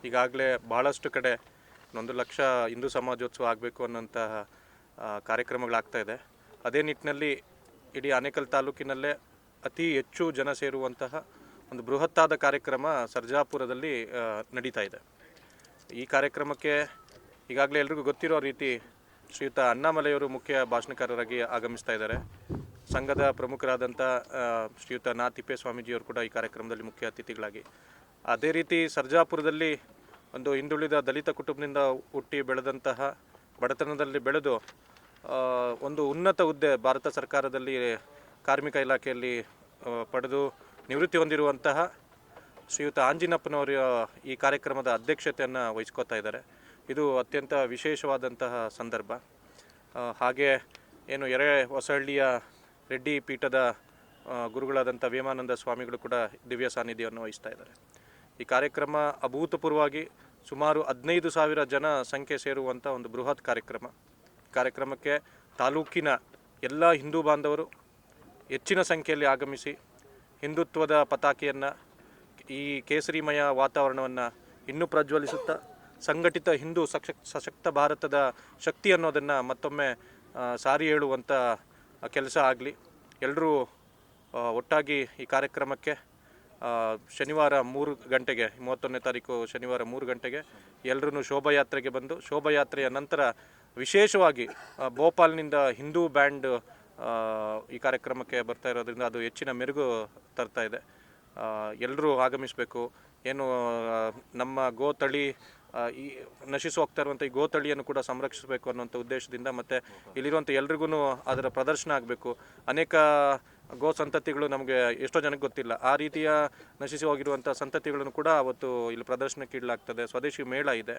Speaker 11: ಈಗಾಗಲೇ ಭಾಳಷ್ಟು ಕಡೆ ಒಂದು ಲಕ್ಷ ಹಿಂದೂ ಸಮಾಜೋತ್ಸವ ಆಗಬೇಕು ಅನ್ನೋಂತಹ ಕಾರ್ಯಕ್ರಮಗಳಾಗ್ತಾ ಇದೆ. ಅದೇ ನಿಟ್ಟಿನಲ್ಲಿ ಇಡೀ ಆನೇಕಲ್ ತಾಲೂಕಿನಲ್ಲೇ ಅತಿ ಹೆಚ್ಚು ಜನ ಸೇರುವಂತಹ ಒಂದು ಬೃಹತ್ತಾದ ಕಾರ್ಯಕ್ರಮ ಸರ್ಜಾಪುರದಲ್ಲಿ ನಡೀತಾ ಇದೆ. ಈ ಕಾರ್ಯಕ್ರಮಕ್ಕೆ ಈಗಾಗಲೇ ಎಲ್ರಿಗೂ ಗೊತ್ತಿರೋ ರೀತಿ ಶ್ರೀಯುತ ಅಣ್ಣಾಮಲೆಯವರು ಮುಖ್ಯ ಭಾಷಣಕಾರರಾಗಿ ಆಗಮಿಸ್ತಾ ಇದ್ದಾರೆ. ಸಂಘದ ಪ್ರಮುಖರಾದಂಥ ಶ್ರೀಯುತ ನಾ ತಿಪ್ಪೇಸ್ವಾಮೀಜಿಯವರು ಕೂಡ ಈ ಕಾರ್ಯಕ್ರಮದಲ್ಲಿ ಮುಖ್ಯ ಅತಿಥಿಗಳಾಗಿ. ಅದೇ ರೀತಿ ಸರ್ಜಾಪುರದಲ್ಲಿ ಒಂದು ಹಿಂದುಳಿದ ದಲಿತ ಕುಟುಂಬದಿಂದ ಹುಟ್ಟಿ ಬೆಳೆದಂತಹ ಬಡತನದಲ್ಲಿ ಬೆಳೆದು ಒಂದು ಉನ್ನತ ಹುದ್ದೆ ಭಾರತ ಸರ್ಕಾರದಲ್ಲಿ ಕಾರ್ಮಿಕ ಇಲಾಖೆಯಲ್ಲಿ ಪಡೆದು ನಿವೃತ್ತಿ ಹೊಂದಿರುವಂತಹ ಶ್ರೀಯುತ ಆಂಜಿನಪ್ಪನವರು ಈ ಕಾರ್ಯಕ್ರಮದ ಅಧ್ಯಕ್ಷತೆಯನ್ನು ವಹಿಸ್ಕೋತಾ ಇದ್ದಾರೆ. ಇದು ಅತ್ಯಂತ ವಿಶೇಷವಾದಂತಹ ಸಂದರ್ಭ. ಹಾಗೆ ಏನು ಎರೆ ಹೊಸಹಳ್ಳಿಯ ರೆಡ್ಡಿ ಪೀಠದ ಗುರುಗಳಾದಂಥ ವೇಮಾನಂದ ಸ್ವಾಮಿಗಳು ಕೂಡ ದಿವ್ಯ ಸಾನ್ನಿಧ್ಯವನ್ನು ವಹಿಸ್ತಾ ಇದ್ದಾರೆ. ಈ ಕಾರ್ಯಕ್ರಮ ಅಭೂತಪೂರ್ವವಾಗಿ ಸುಮಾರು ಹದಿನೈದು ಸಾವಿರ ಜನ ಸಂಖ್ಯೆ ಸೇರುವಂಥ ಒಂದು ಬೃಹತ್ ಕಾರ್ಯಕ್ರಮ. ಕಾರ್ಯಕ್ರಮಕ್ಕೆ ತಾಲೂಕಿನ ಎಲ್ಲ ಹಿಂದೂ ಬಾಂಧವರು ಹೆಚ್ಚಿನ ಸಂಖ್ಯೆಯಲ್ಲಿ ಆಗಮಿಸಿ ಹಿಂದುತ್ವದ ಪತಾಕೆಯನ್ನು, ಈ ಕೇಸರಿಮಯ ವಾತಾವರಣವನ್ನು ಇನ್ನೂ ಪ್ರಜ್ವಲಿಸುತ್ತಾ ಸಂಘಟಿತ ಹಿಂದೂ ಸಶಕ್, ಸಶಕ್ತ ಭಾರತದ ಶಕ್ತಿ ಅನ್ನೋದನ್ನು ಮತ್ತೊಮ್ಮೆ ಸಾರಿ ಹೇಳುವಂಥ ಕೆಲಸ ಆಗಲಿ. ಎಲ್ಲರೂ ಒಟ್ಟಾಗಿ ಈ ಕಾರ್ಯಕ್ರಮಕ್ಕೆ ಶನಿವಾರ ಮೂರು ಗಂಟೆಗೆ, ಮೂವತ್ತೊಂದನೇ ತಾರೀಕು ಶನಿವಾರ ಮೂರು ಗಂಟೆಗೆ ಎಲ್ಲರೂ ಶೋಭಾಯಾತ್ರೆಗೆ ಬಂದು, ಶೋಭಾಯಾತ್ರೆಯ ನಂತರ ವಿಶೇಷವಾಗಿ ಭೋಪಾಲ್ನಿಂದ ಹಿಂದೂ ಬ್ಯಾಂಡ್ ಈ ಕಾರ್ಯಕ್ರಮಕ್ಕೆ ಬರ್ತಾ ಇರೋದ್ರಿಂದ ಅದು ಹೆಚ್ಚಿನ ಮೆರುಗು ತರ್ತಾ ಇದೆ. ಎಲ್ಲರೂ ಆಗಮಿಸಬೇಕು. ಏನು ನಮ್ಮ ಗೋ ತಳಿ ಈ ನಶಿಸಿ ಹೋಗ್ತಾ ಇರುವಂಥ ಈ ಗೋತಳಿಯನ್ನು ಕೂಡ ಸಂರಕ್ಷಿಸಬೇಕು ಅನ್ನುವಂಥ ಉದ್ದೇಶದಿಂದ ಮತ್ತು ಇಲ್ಲಿರುವಂಥ ಎಲ್ರಿಗೂ ಅದರ ಪ್ರದರ್ಶನ ಆಗಬೇಕು. ಅನೇಕ ಗೋ ಸಂತತಿಗಳು ನಮಗೆ ಎಷ್ಟೋ ಜನಕ್ಕೆ ಗೊತ್ತಿಲ್ಲ. ಆ ರೀತಿಯ ನಶಿಸಿ ಹೋಗಿರುವಂಥ ಸಂತತಿಗಳನ್ನು ಕೂಡ ಅವತ್ತು ಇಲ್ಲಿ ಪ್ರದರ್ಶನಕ್ಕೆ ಇಡಲಾಗ್ತದೆ. ಸ್ವದೇಶಿ ಮೇಳ ಇದೆ.